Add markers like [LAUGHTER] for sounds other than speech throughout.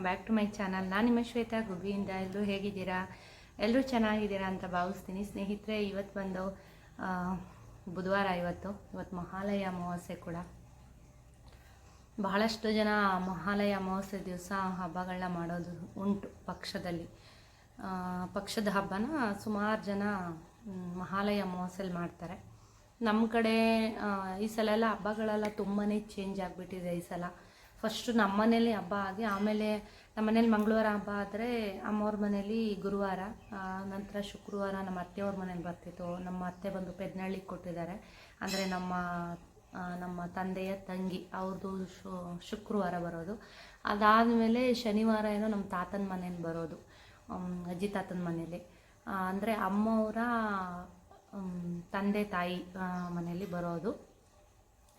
Welcome back to my channel ನಾನು ನಿಮ್ಮ ಶ್ವೇತಾ ಗುಬ್ಬಿಯಿಂದ. ಎಲ್ಲರೂ ಹೇಗಿದ್ದೀರಾ? ಎಲ್ಲರೂ ಚೆನ್ನಾಗಿದ್ದೀರಾ ಅಂತ ಭಾವಿಸ್ತೀನಿ. ಸ್ನೇಹಿತರೆ, ಇವತ್ತು ಬಂದು ಬುಧವಾರ ಇವತ್ತು ಇವತ್ತು ಮಹಾಲಯ ಅಮಾವಾಸ್ಯೆ ಕೂಡ. ಬಹಳಷ್ಟು ಜನ ಮಹಾಲಯ ಅಮಾವಾಸ್ಯೆ ದಿವಸ ಹಬ್ಬಗಳನ್ನ ಮಾಡೋದು ಉಂಟು ಪಕ್ಷದಲ್ಲಿ. ಪಕ್ಷದ ಹಬ್ಬನ ಸುಮಾರು ಜನ ಮಹಾಲಯ ಅಮಾವಾಸ್ಯೆಲಿ ಮಾಡ್ತಾರೆ. ನಮ್ಮ ಕಡೆ ಈ ಸಲ ಎಲ್ಲ ಹಬ್ಬಗಳೆಲ್ಲ ತುಂಬಾ ಚೇಂಜ್ ಆಗಿಬಿಟ್ಟಿದೆ ಈ ಸಲ. ಫಸ್ಟು ನಮ್ಮ ಮನೇಲಿ ಹಬ್ಬ ಆಗಿ ಆಮೇಲೆ ನಮ್ಮ ಮನೇಲಿ ಮಂಗಳವಾರ ಹಬ್ಬ ಆದರೆ ಅಮ್ಮವ್ರ ಮನೇಲಿ ಗುರುವಾರ ನಂತರ ಶುಕ್ರವಾರ ನಮ್ಮ ಅತ್ತೆಯವ್ರ ಮನೇಲಿ ಬರ್ತಿತ್ತು. ನಮ್ಮ ಅತ್ತೆ ಬಂದು ಪೆದ್ನಳ್ಳಿಗೆ ಕೊಟ್ಟಿದ್ದಾರೆ. ಅಂದರೆ ನಮ್ಮ ನಮ್ಮ ತಂದೆಯ ತಂಗಿ ಅವ್ರದ್ದು ಶುಕ್ರವಾರ ಬರೋದು. ಅದಾದಮೇಲೆ ಶನಿವಾರ ಏನೋ ನಮ್ಮ ತಾತನ ಮನೇಲಿ ಬರೋದು. ಅಜ್ಜಿ ತಾತನ ಮನೇಲಿ. ಅಂದರೆ ಅಮ್ಮವರ ಅಮ್, ತಂದೆ ತಾಯಿ ಮನೆಯಲ್ಲಿ ಬರೋದು.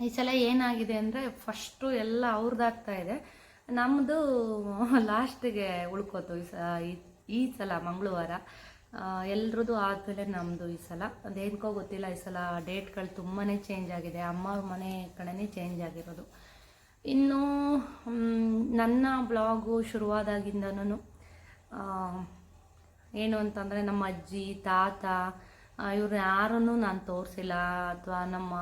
ಈ ಸಲ ಏನಾಗಿದೆ ಅಂದರೆ ಫಸ್ಟು ಎಲ್ಲ ಅವ್ರದ್ದಾಗ್ತಾ ಇದೆ. ನಮ್ಮದು ಲಾಸ್ಟಿಗೆ ಉಳ್ಕೋತು ಈ ಸ, ಈ- ಸಲ ಮಂಗಳವಾರ. ಎಲ್ರದ್ದು ಆದಮೇಲೆ ನಮ್ಮದು ಈ ಸಲ. ಅದೇನ್ಕೋ ಗೊತ್ತಿಲ್ಲ, ಈ ಸಲ ಡೇಟ್ಗಳು ತುಂಬಾ ಚೇಂಜ್ ಆಗಿದೆ. ಅಮ್ಮ ಮನೆ ಕಡೆನೇ ಚೇಂಜ್ ಆಗಿರೋದು. ಇನ್ನು ನನ್ನ ಬ್ಲಾಗು ಶುರುವಾದಾಗಿಂದನೂ ಏನು ಅಂತಂದರೆ ನಮ್ಮ ಅಜ್ಜಿ, ತಾತ ಇವ್ರನ್ನ ಯಾರನ್ನೂ ನಾನು ತೋರಿಸಿಲ್ಲ. ಅಥವಾ ನಮ್ಮ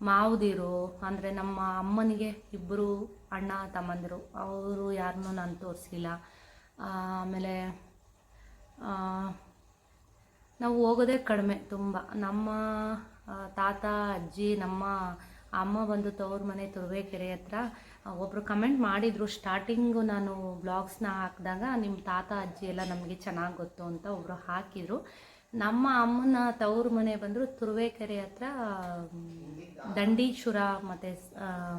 ಮಾವದಿರು, ಅಂದರೆ ನಮ್ಮ ಅಮ್ಮನಿಗೆ ಇಬ್ಬರು ಅಣ್ಣ ತಮ್ಮಂದಿರು, ಅವರು ಯಾರನ್ನೂ ನಾನು ತೋರಿಸಿಲ್ಲ. ಆಮೇಲೆ ನಾವು ಹೋಗೋದೇ ಕಡಿಮೆ ತುಂಬ. ನಮ್ಮ ತಾತ, ಅಜ್ಜಿ, ನಮ್ಮ ಅಮ್ಮ ಬಂದು ತವ್ರ ಮನೆ ತುರುವೇಕೆರೆ ಹತ್ರ ಒಬ್ಬರು ಕಮೆಂಟ್ ಮಾಡಿದರು. ಸ್ಟಾರ್ಟಿಂಗು ನಾನು ಬ್ಲಾಗ್ಸ್ನ ಹಾಕಿದಾಗ ನಿಮ್ಮ ತಾತ, ಅಜ್ಜಿ ಎಲ್ಲ ನಮಗೆ ಚೆನ್ನಾಗಿ ಗೊತ್ತು ಅಂತ ಒಬ್ಬರು ಹಾಕಿದರು. ನಮ್ಮ ಅಮ್ಮನ ತವ್ರ ಮನೆ ಬಂದರು ತುರುವೇಕೆರೆ ಹತ್ರ ದಂಡೀಶ್ವರ ಮತ್ತು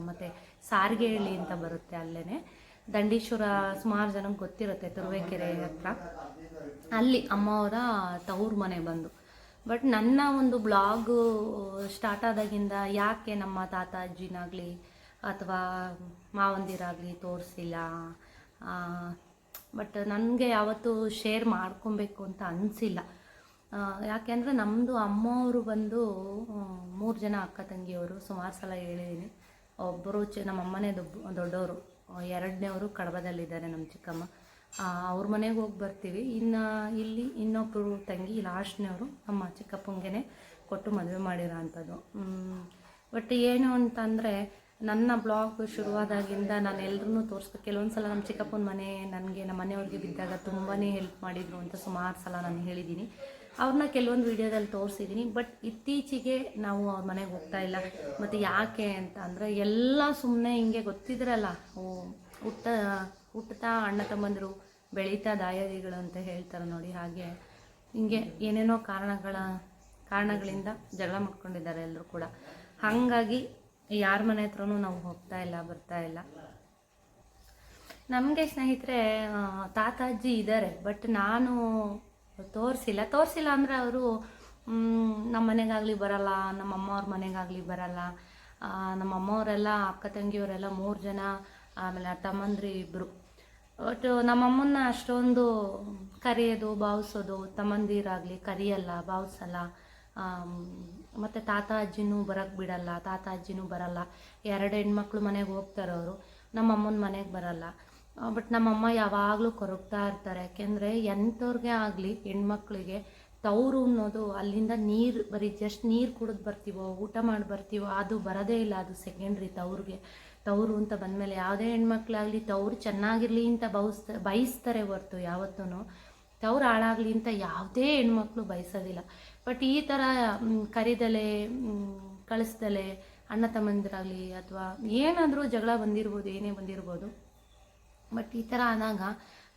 ಮತ್ತು ಸಾರಿಗೆಹಳ್ಳಿ ಅಂತ ಬರುತ್ತೆ ಅಲ್ಲೇ ದಂಡೀಶ್ವರ ಸುಮಾರು ಜನಕ್ಕೆ ಗೊತ್ತಿರುತ್ತೆ ತುರುವೇಕೆರೆ ಹತ್ರ. ಅಲ್ಲಿ ಅಮ್ಮವರ ತವ್ರ ಮನೆ ಬಂದು. ಬಟ್ ನನ್ನ ಒಂದು ಬ್ಲಾಗ್ ಸ್ಟಾರ್ಟ್ ಆದಾಗಿಂದ ಯಾಕೆ ನಮ್ಮ ತಾತ ಅಜ್ಜಿನಾಗಲಿ ಅಥವಾ ಮಾವಂದಿರಾಗಲಿ ತೋರಿಸಿಲ್ಲ? ಬಟ್ ನನಗೆ ಯಾವತ್ತೂ ಶೇರ್ ಮಾಡ್ಕೊಬೇಕು ಅಂತ ಅನಿಸಿಲ್ಲ. ಯಾಕೆಂದರೆ ನಮ್ಮದು ಅಮ್ಮವರು ಬಂದು ಮೂರು ಜನ ಅಕ್ಕ ತಂಗಿಯವರು ಸುಮಾರು ಸಲ ಹೇಳಿದ್ದೀನಿ ಒಬ್ಬರು ಚ, ನಮ್ಮ ಅಮ್ಮನೇ ದೊಡ್ಡ ದೊಡ್ಡವರು ಎರಡನೇವರು ಕಡಬದಲ್ಲಿದ್ದಾರೆ ನಮ್ಮ ಚಿಕ್ಕಮ್ಮ. ಅವ್ರ ಮನೆಗೆ ಹೋಗಿ ಬರ್ತೀವಿ. ಇನ್ನು ಇಲ್ಲಿ ಇನ್ನೊಬ್ಬರು ತಂಗಿ ಲಾಸ್ಟ್ನವರು ನಮ್ಮ ಚಿಕ್ಕಪ್ಪನಿಗೆ ಕೊಟ್ಟು ಮದುವೆ ಮಾಡಿರೋ ಅಂಥದ್ದು. ಬಟ್ ಏನು ಅಂತಂದರೆ, ನನ್ನ ಬ್ಲಾಗ್ ಶುರುವಾದಾಗಿಂದ ನಾನು ಎಲ್ಲರೂ ತೋರಿಸ್ಬೇಕು. ಕೆಲವೊಂದು ಸಲ ನಮ್ಮ ಚಿಕ್ಕಪ್ಪನ ಮನೆ, ನನಗೆ, ನಮ್ಮ ಮನೆಯವ್ರಿಗೆ ಬಿದ್ದಾಗ ತುಂಬಾ ಹೆಲ್ಪ್ ಮಾಡಿದರು ಅಂತ ಸುಮಾರು ಸಲ ನಾನು ಹೇಳಿದ್ದೀನಿ ಅವ್ರನ್ನ ಕೆಲವೊಂದು ವಿಡಿಯೋದಲ್ಲಿ ತೋರಿಸಿದ್ದೀನಿ ಬಟ್ ಇತ್ತೀಚೆಗೆ ನಾವು ಅವ್ರ ಮನೆಗೆ ಹೋಗ್ತಾ ಇಲ್ಲ. ಮತ್ತು ಯಾಕೆ ಅಂತ ಅಂದರೆ ಎಲ್ಲ ಸುಮ್ಮನೆ ಹಿಂಗೆ ಗೊತ್ತಿದ್ರಲ್ಲ ಹುಟ್ಟ ಹುಟ್ಟುತ್ತಾ ಅಣ್ಣ ತಮ್ಮಂದಿರು ಬೆಳೀತಾ ದಾಯಾದಿಗಳು ಅಂತ ಹೇಳ್ತಾರೆ ನೋಡಿ ಹಾಗೆ. ಹಿಂಗೆ ಏನೇನೋ ಕಾರಣಗಳ, ಕಾರಣಗಳಿಂದ ಜಗಳ ಮಾಡ್ಕೊಂಡಿದ್ದಾರೆ ಎಲ್ಲರೂ ಕೂಡ. ಹಾಗಾಗಿ ಯಾರ ಮನೆ ಹತ್ರನೂ ನಾವು ಹೋಗ್ತಾ ಇಲ್ಲ, ಬರ್ತಾ ಇಲ್ಲ. ನಮಗೆ ಸ್ನೇಹಿತರೆ ತಾತಾಜಿ ಇದ್ದಾರೆ ಬಟ್ ನಾನು ತೋರಿಸಿಲ್ಲ. ತೋರಿಸಿಲ್ಲ ಅಂದರೆ ಅವರು ನಮ್ಮ ಮನೆಗಾಗಲಿ ಬರಲ್ಲ ನಮ್ಮ ಅಮ್ಮವ್ರ ಮನೆಗಾಗಲಿ ಬರಲ್ಲ. ನಮ್ಮ ಅಮ್ಮವರೆಲ್ಲ, ಅಕ್ಕ ತಂಗಿಯವರೆಲ್ಲ ಮೂರು ಜನ, ಆಮೇಲೆ ತಮ್ಮಂದ್ರಿ ಇಬ್ಬರು ಒಟ್ಟು ನಮ್ಮಮ್ಮನ್ನ ಅಷ್ಟೊಂದು ಕರೆಯೋದು, ಭಾವಿಸೋದು ತಮ್ಮಂದಿರಾಗಲಿ ಕರೆಯಲ್ಲ, ಭಾವಿಸಲ್ಲ. ಮತ್ತು ತಾತ ಅಜ್ಜಿನೂ ಬರೋಕ್ಕೆ ಬಿಡಲ್ಲ, ತಾತ ಅಜ್ಜಿನೂ ಬರಲ್ಲ. ಎರಡು ಹೆಣ್ಮಕ್ಳು ಮನೆಗೆ ಹೋಗ್ತಾರೆ ಅವರು ನಮ್ಮಮ್ಮನ ಮನೆಗೆ ಬರಲ್ಲ. ಬಟ್ ನಮ್ಮಮ್ಮ ಯಾವಾಗಲೂ ಕೊರಗ್ತಾ ಇರ್ತಾರೆ. ಯಾಕೆಂದರೆ ಎಂಥವ್ರಿಗೆ ಆಗಲಿ ಹೆಣ್ಮಕ್ಳಿಗೆ ತವರು ಅನ್ನೋದು ಅಲ್ಲಿಂದ ನೀರು, ಬರೀ ಜಸ್ಟ್ ನೀರು ಕುಡಿದು ಬರ್ತೀವೋ, ಊಟ ಮಾಡಿ ಬರ್ತೀವೋ, ಅದು ಬರೋದೇ ಇಲ್ಲ, ಅದು ಸೆಕೆಂಡ್ರಿ ತವ್ರಿಗೆ ತವರು ಅಂತ ಬಂದಮೇಲೆ ಯಾವುದೇ ಹೆಣ್ಮಕ್ಳಾಗಲಿ ತವ್ರು ಚೆನ್ನಾಗಿರಲಿ ಅಂತ ಬಯಸ್ತ ಬಯಸ್ತಾರೆ ಹೊರ್ತು ಯಾವತ್ತೂ ತವ್ರು ಹಾಳಾಗಲಿ ಅಂತ ಯಾವುದೇ ಹೆಣ್ಮಕ್ಳು ಬಯಸೋದಿಲ್ಲ ಬಟ್ ಈ ಥರ ಕರಿದಲೆ ಕಳಿಸ್ದಲೆ, ಅಣ್ಣ ತಮ್ಮಂದಿರಾಗಲಿ ಅಥವಾ ಏನಾದರೂ ಜಗಳ ಬಂದಿರ್ಬೋದು, ಏನೇ ಬಂದಿರ್ಬೋದು ಬಟ್ ಈ ಥರ ಆದಾಗ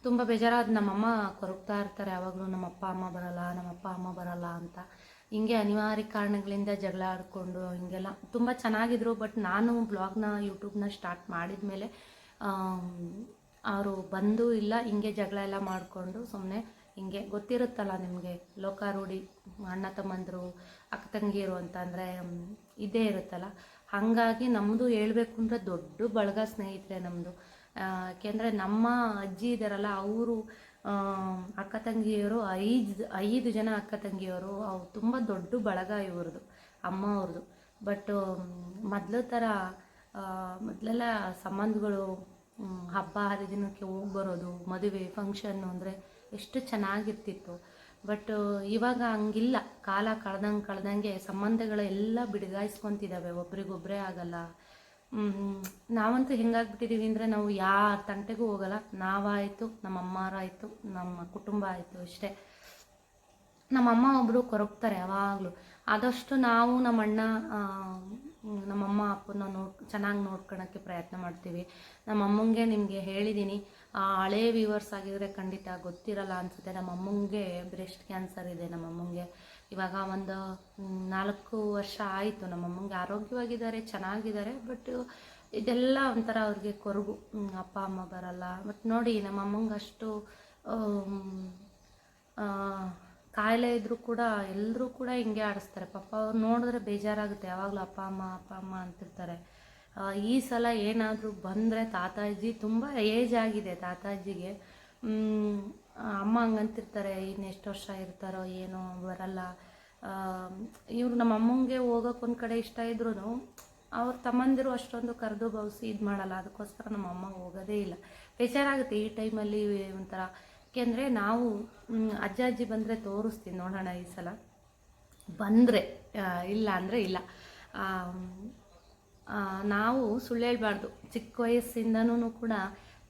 ತುಂಬ ಬೇಜಾರಾದ ನಮ್ಮಮ್ಮ ಕೊರಗ್ತಾ ಇರ್ತಾರೆ. ಯಾವಾಗಲೂ ನಮ್ಮ ಅಪ್ಪ ಅಮ್ಮ ಬರಲ್ಲ ನಮ್ಮ ಅಪ್ಪ ಅಮ್ಮ ಬರಲ್ಲ ಅಂತ. ಹಿಂಗೆ ಅನಿವಾರ್ಯ ಕಾರಣಗಳಿಂದ ಜಗಳ ಆಡಿಕೊಂಡು ಹಿಂಗೆಲ್ಲ ತುಂಬ ಚೆನ್ನಾಗಿದ್ರು. ಬಟ್ ನಾನು ಬ್ಲಾಗ್ನ, ಯೂಟ್ಯೂಬ್ನ ಸ್ಟಾರ್ಟ್ ಮಾಡಿದ ಮೇಲೆ ಅವರು ಬಂದು ಇಲ್ಲ, ಹಿಂಗೆ ಜಗಳ ಎಲ್ಲ ಮಾಡಿಕೊಂಡು ಸುಮ್ಮನೆ ಹಿಂಗೆ ಗೊತ್ತಿರುತ್ತಲ್ಲ ನಿಮಗೆ, ಲೋಕಾರೂಢಿ ಅಣ್ಣ ತಮ್ಮಂದರು, ಅಕ್ಕ ತಂಗಿಯರು ಅಂತಂದರೆ ಇದೇ ಇರುತ್ತಲ್ಲ. ಹಾಗಾಗಿ ನಮ್ಮದು ಹೇಳಬೇಕು ಅಂದರೆ ದೊಡ್ಡ ಬಳಗ ಸ್ನೇಹಿತರೆ ನಮ್ಮದು ಯಾಕೆಂದರೆ ನಮ್ಮ ಅಜ್ಜಿ ಇದ್ದಾರಲ್ಲ ಅವರು ಅಕ್ಕ ತಂಗಿಯವರು ಐದು ಐದು ಜನ ಅಕ್ಕ ತಂಗಿಯವರು ಅವು ತುಂಬ ದೊಡ್ಡ ಬಳಗ ಇವ್ರದ್ದು ಅಮ್ಮ ಅವ್ರದ್ದು ಬಟ್ ಮೊದಲ ಥರ ಮೊದಲೆಲ್ಲ ಸಂಬಂಧಗಳು ಹಬ್ಬ ಹರಿದಿನಕ್ಕೆ ಹೋಗಿ ಬರೋದು, ಮದುವೆ ಫಂಕ್ಷನ್ನು ಅಂದರೆ ಎಷ್ಟು ಚೆನ್ನಾಗಿರ್ತಿತ್ತು. ಬಟ್ ಇವಾಗ ಹಂಗಿಲ್ಲ. ಕಾಲ ಕಳೆದಂಗೆ ಕಳೆದಂಗೆ ಸಂಬಂಧಗಳೆಲ್ಲ ಬಿಡಗಾಯಿಸ್ಕೊತಿದ್ದಾವೆ ಒಬ್ರಿಗೊಬ್ಬರೇ ಆಗಲ್ಲ. ನಾವಂತೂ ಹೆಂಗಾಗ್ಬಿಟ್ಟಿದ್ದೀವಿ ಅಂದರೆ ನಾವು ಯಾರ ತಂಟೆಗೂ ಹೋಗಲ್ಲ. ನಾವಾಯಿತು, ನಮ್ಮ ಅಮ್ಮಾರಾಯಿತು, ನಮ್ಮ ಕುಟುಂಬ ಆಯಿತು ಅಷ್ಟೇ. ನಮ್ಮಮ್ಮ ಒಬ್ಬರು ಕೊರಗ್ತಾರೆ ಯಾವಾಗಲೂ. ಆದಷ್ಟು ನಾವು ನಮ್ಮ ಅಣ್ಣ ನಮ್ಮ ಅಮ್ಮ, ಅಪ್ಪನ ನೋಡ್ ಚೆನ್ನಾಗಿ ನೋಡ್ಕೊಳಕ್ಕೆ ಪ್ರಯತ್ನ ಮಾಡ್ತೀವಿ. ನಮ್ಮ ಅಮ್ಮಂಗೆ ನಿಮಗೆ ಹೇಳಿದ್ದೀನಿ ಹಳೇ ವ್ಯೂವರ್ಸ್ ಆಗಿದ್ರೆ ಖಂಡಿತ ಗೊತ್ತಿರಲ್ಲ ಅನಿಸುತ್ತೆ. ನಮ್ಮ ಅಮ್ಮಂಗೆ ಬ್ರೆಸ್ಟ್ ಕ್ಯಾನ್ಸರ್ ಇದೆ, ನಮ್ಮ ಅಮ್ಮಂಗೆ. ಇವಾಗ ಒಂದು ನಾಲ್ಕು ವರ್ಷ ಆಯಿತು. ನಮ್ಮ ಅಮ್ಮಂಗೆ ಆರೋಗ್ಯವಾಗಿದ್ದಾರೆ, ಚೆನ್ನಾಗಿದ್ದಾರೆ ಬಟ್ ಇದೆಲ್ಲ ಒಂಥರ ಅವ್ರಿಗೆ ಕೊರಗು. ಅಪ್ಪ, ಅಮ್ಮ ಬರಲ್ಲ. ಬಟ್ ನೋಡಿ, ನಮ್ಮ ಅಮ್ಮಂಗೆ ಅಷ್ಟು ಕಾಯಿಲೆ ಇದ್ದರೂ ಕೂಡ ಎಲ್ಲರೂ ಕೂಡ ಹಿಂಗೆ ಆಡಿಸ್ತಾರೆ. ಪಾಪ ಅವ್ರು ನೋಡಿದ್ರೆ ಬೇಜಾರಾಗುತ್ತೆ. ಯಾವಾಗಲೂ ಅಪ್ಪ, ಅಮ್ಮ ಅಪ್ಪ, ಅಮ್ಮ ಅಂತಿರ್ತಾರೆ. ಈ ಸಲ ಏನಾದರೂ ಬಂದರೆ ತಾತಾಜಿ ತುಂಬ ಏಜ್ ಆಗಿದೆ ತಾತಾಜಿಗೆ. ಅಮ್ಮ ಹಂಗಂತಿರ್ತಾರೆ ಇನ್ನು ಎಷ್ಟು ವರ್ಷ ಇರ್ತಾರೋ ಏನೋ ಬರಲ್ಲ. ಇವ್ರು ನಮ್ಮ ಅಮ್ಮಂಗೆ ಹೋಗೋಕೆ ಒಂದು ಕಡೆ ಇಷ್ಟ ಇದ್ರೂ ಅವ್ರ ತಮ್ಮಂದಿರು ಅಷ್ಟೊಂದು ಕರೆದು ಬೌಸಿ ಇದು ಮಾಡಲ್ಲ. ಅದಕ್ಕೋಸ್ಕರ ನಮ್ಮ ಅಮ್ಮ ಹೋಗೋದೇ ಇಲ್ಲ. ಬೇಜಾರಾಗುತ್ತೆ ಈ ಟೈಮಲ್ಲಿ ಒಂಥರ. ಯಾಕೆಂದರೆ ನಾವು ಅಜ್ಜ ಅಜ್ಜಿ ಬಂದರೆ ತೋರಿಸ್ತೀನಿ ನೋಡೋಣ ಈ ಸಲ. ಬಂದರೆ ಇಲ್ಲ ಅಂದರೆ ಇಲ್ಲ. ನಾವು ಸುಳ್ಳು ಹೇಳ್ಬಾರ್ದು. ಚಿಕ್ಕ ವಯಸ್ಸಿಂದನೂ ಕೂಡ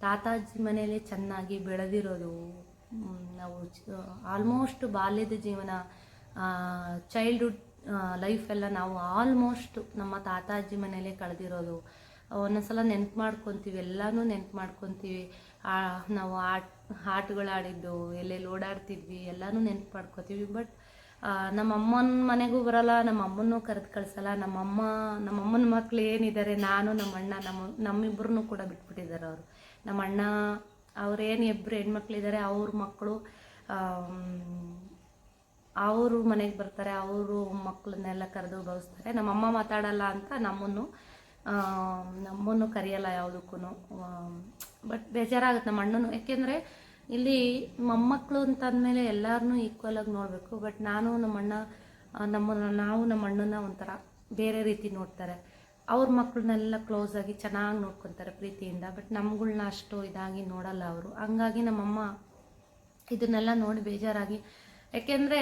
ತಾತಾಜಿ ಮನೆಯಲ್ಲೇ ಚೆನ್ನಾಗಿ ಬೆಳೆದಿರೋದು. ನಾವು ಆಲ್ಮೋಸ್ಟ್ ಬಾಲ್ಯದ ಜೀವನ ಚೈಲ್ಡ್ಹುಡ್ ಲೈಫ್ ಎಲ್ಲ ನಾವು ಆಲ್ಮೋಸ್ಟ್ ನಮ್ಮ ತಾತಾಜಿ ಮನೆಯಲ್ಲೇ ಕಳೆದಿರೋದು. ಒಂದೊಂದ್ಸಲ ನೆನ್ಪು ಮಾಡ್ಕೊತೀವಿ, ಎಲ್ಲನೂ ನೆನ್ಪು ಮಾಡ್ಕೊತೀವಿ. ನಾವು ಆಟ ಆಟಗಳು ಆಡಿದ್ದು ಎಲ್ಲೆಲ್ಲಿ ಓಡಾಡ್ತಿದ್ವಿ, ಎಲ್ಲನೂ ನೆನ್ಪು ಮಾಡ್ಕೊತೀವಿ. ಬಟ್ ನಮ್ಮ ಅಮ್ಮನ ಮನೆಗೂ ಬರಲ್ಲ ನಮ್ಮ ಅಮ್ಮನೂ ಕರೆದು ಕಳಿಸಲ್ಲ. ನಮ್ಮಮ್ಮ, ನಮ್ಮಮ್ಮನ ಮಕ್ಳು ಏನಿದ್ದಾರೆ ನಾನು ನಮ್ಮ ಅಣ್ಣ ನಮ್ಮ, ನಮ್ಮಿಬ್ಬರನ್ನೂ ಕೂಡ ಬಿಟ್ಬಿಟ್ಟಿದ್ದಾರೆ ಅವರು. ನಮ್ಮ ಅಣ್ಣ ಅವ್ರೇನು ಇಬ್ಬರು ಹೆಣ್ಮಕ್ಳಿದ್ದಾರೆ ಅವ್ರ ಮಕ್ಕಳು ಅವರು ಮನೆಗೆ ಬರ್ತಾರೆ ಅವರು ಮಕ್ಕಳನ್ನೆಲ್ಲ ಕರೆದು ಬಳಸ್ತಾರೆ. ನಮ್ಮಮ್ಮ ಮಾತಾಡಲ್ಲ ಅಂತ ನಮ್ಮನ್ನು ನಮ್ಮನ್ನು ಕರೆಯಲ್ಲ ಯಾವುದಕ್ಕೂ ಬಟ್ ಬೇಜಾರಾಗುತ್ತೆ ನಮ್ಮ ಅಣ್ಣನು. ಯಾಕೆಂದರೆ ಇಲ್ಲಿ ಮೊಮ್ಮಕ್ಕಳು ಅಂತ ಅಂದಮೇಲೆ ಎಲ್ಲರನ್ನೂ ಈಕ್ವಲ್ ಆಗಿ ನೋಡಬೇಕು. ಬಟ್ ನಾನು ನಮ್ಮ ಅಣ್ಣ ಆ, ನಾವು ನಮ್ಮ ಅಣ್ಣನ ಒಂಥರ ಬೇರೆ ರೀತಿ ನೋಡ್ತಾರೆ. ಅವ್ರ ಮಕ್ಕಳನ್ನೆಲ್ಲ ಕ್ಲೋಸ್ ಆಗಿ ಚೆನ್ನಾಗಿ ನೋಡ್ಕೊತಾರೆ ಪ್ರೀತಿಯಿಂದ ಬಟ್ ನಮ್ಗಳ್ನ ಅಷ್ಟು ಇದಾಗಿ ನೋಡಲ್ಲ ಅವರು. ಹಂಗಾಗಿ ನಮ್ಮಮ್ಮ ಇದನ್ನೆಲ್ಲ ನೋಡಿ ಬೇಜಾರಾಗಿ, ಯಾಕೆಂದರೆ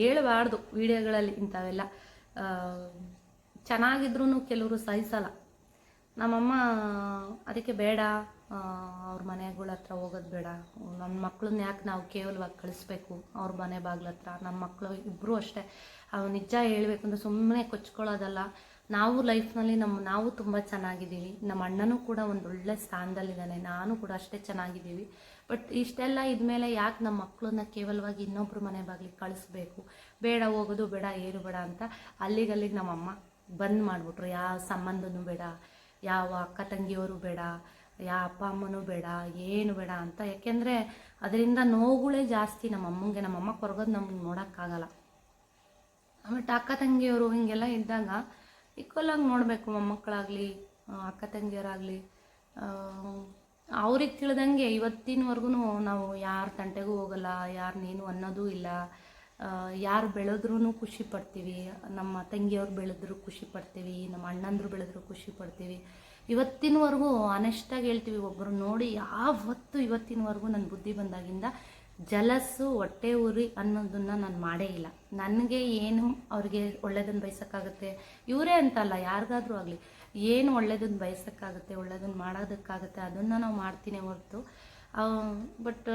ಹೇಳಬಾರ್ದು ವಿಡಿಯೋಗಳಲ್ಲಿ ಇಂಥವೆಲ್ಲ. ಚೆನ್ನಾಗಿದ್ರೂ ಕೆಲವರು ಸಹಿಸಲ್ಲ. ನಮ್ಮಮ್ಮ ಅದಕ್ಕೆ ಬೇಡ ಅವ್ರ ಮನೆಗಳ ಹತ್ರ ಹೋಗೋದು ಬೇಡ. ನನ್ನ ಮಕ್ಕಳನ್ನ ಯಾಕೆ ನಾವು ಕೇವಲವಾಗಿ ಕಳಿಸ್ಬೇಕು? ಅವ್ರ ಮನೆ ಬಾಗ್ಲ ಹತ್ರ. ನಮ್ಮ ಮಕ್ಕಳು ಇಬ್ಬರೂ ಅಷ್ಟೇ. ಅವು ನಿಜ ಹೇಳಬೇಕಂದ್ರೆ ಸುಮ್ಮನೆ ಕೊಚ್ಕೊಳ್ಳೋದಲ್ಲ. ನಾವು ಲೈಫ್ನಲ್ಲಿ ನಮ್ಮ ನಾವು ತುಂಬ ಚೆನ್ನಾಗಿದ್ದೀವಿ. ನಮ್ಮ ಅಣ್ಣನೂ ಕೂಡ ಒಂದು ಒಳ್ಳೆ ಸ್ಥಾನದಲ್ಲಿದ್ದಾನೆ. ನಾನು ಕೂಡ ಅಷ್ಟೇ ಚೆನ್ನಾಗಿದ್ದೀವಿ. ಬಟ್ ಇಷ್ಟೆಲ್ಲ ಇದ್ಮೇಲೆ ಯಾಕೆ ನಮ್ಮ ಮಕ್ಕಳನ್ನ ಕೇವಲವಾಗಿ ಇನ್ನೊಬ್ಬರು ಮನೆ ಬಾಗಿಲಿಗೆ ಕಳಿಸ್ಬೇಕು? ಬೇಡ ಹೋಗೋದು ಬೇಡ, ಏನು ಬೇಡ ಅಂತ ಅಲ್ಲಿಗಲ್ಲಿಗೆ ನಮ್ಮಮ್ಮ ಬಂದ್ ಮಾಡಿಬಿಟ್ರು. ಯಾವ ಸಂಬಂಧನೂ ಬೇಡ, ಯಾವ ಅಕ್ಕ ತಂಗಿಯವರು ಬೇಡ ಯಾವ ಅಪ್ಪ ಅಮ್ಮನೂ ಬೇಡ, ಏನು ಬೇಡ ಅಂತ. ಯಾಕೆಂದರೆ ಅದರಿಂದ ನೋವುಗಳೇ ಜಾಸ್ತಿ ನಮ್ಮ ಅಮ್ಮಂಗೆ. ನಮ್ಮ ಅಮ್ಮ ಕೊರಗೋದು ನಮ್ಗೆ ನೋಡೋಕ್ಕಾಗಲ್ಲ. ಆಮೇಲೆ ಅಕ್ಕ ತಂಗಿಯವರು ಹಿಂಗೆಲ್ಲ ಇದ್ದಾಗ ಈಕ್ವಲಾಗಿ ನೋಡಬೇಕು ಮೊಮ್ಮಕ್ಕಳಾಗಲಿ ಅಕ್ಕ ತಂಗಿಯರಾಗಲಿ. ಅವ್ರಿಗೆ ತಿಳಿದಂಗೆ ಇವತ್ತಿನವರೆಗೂ ನಾವು ಯಾರ ತಂಟೆಗೂ ಹೋಗಲ್ಲ, ಯಾರು ನೀನು ಅನ್ನೋದೂ ಇಲ್ಲ. ಯಾರು ಬೆಳೆದ್ರೂ ಖುಷಿ ಪಡ್ತೀವಿ. ನಮ್ಮ ತಂಗಿಯವ್ರು ಬೆಳೆದ್ರು ಖುಷಿ ಪಡ್ತೀವಿ, ನಮ್ಮ ಅಣ್ಣಂದ್ರು ಬೆಳೆದ್ರು ಖುಷಿ ಪಡ್ತೀವಿ. ಇವತ್ತಿನವರೆಗೂ ಆನೆಸ್ಟಾಗಿ ಹೇಳ್ತೀವಿ ಒಬ್ಬರು ನೋಡಿ ಯಾವತ್ತು ಇವತ್ತಿನವರೆಗೂ ನನ್ನ ಬುದ್ಧಿ ಬಂದಾಗಿಂದ ಜಲಸ್ಸು ಹೊಟ್ಟೆ ಉರಿ ಅನ್ನೋದನ್ನ ನಾನು ಮಾಡೇ ಇಲ್ಲ. ನನಗೆ ಏನು ಅವ್ರಿಗೆ ಒಳ್ಳೇದನ್ನು ಬಯಸೋಕ್ಕಾಗುತ್ತೆ? ಇವರೇ ಅಂತಲ್ಲ, ಯಾರಿಗಾದ್ರೂ ಆಗಲಿ. ಏನು ಒಳ್ಳೇದನ್ನು ಬಯಸೋಕ್ಕಾಗುತ್ತೆ ಒಳ್ಳೇದನ್ನು ಮಾಡೋದಕ್ಕಾಗುತ್ತೆ, ಅದನ್ನು ನಾವು ಮಾಡ್ತೀನಿ ಹೊರತು. ಬಟ್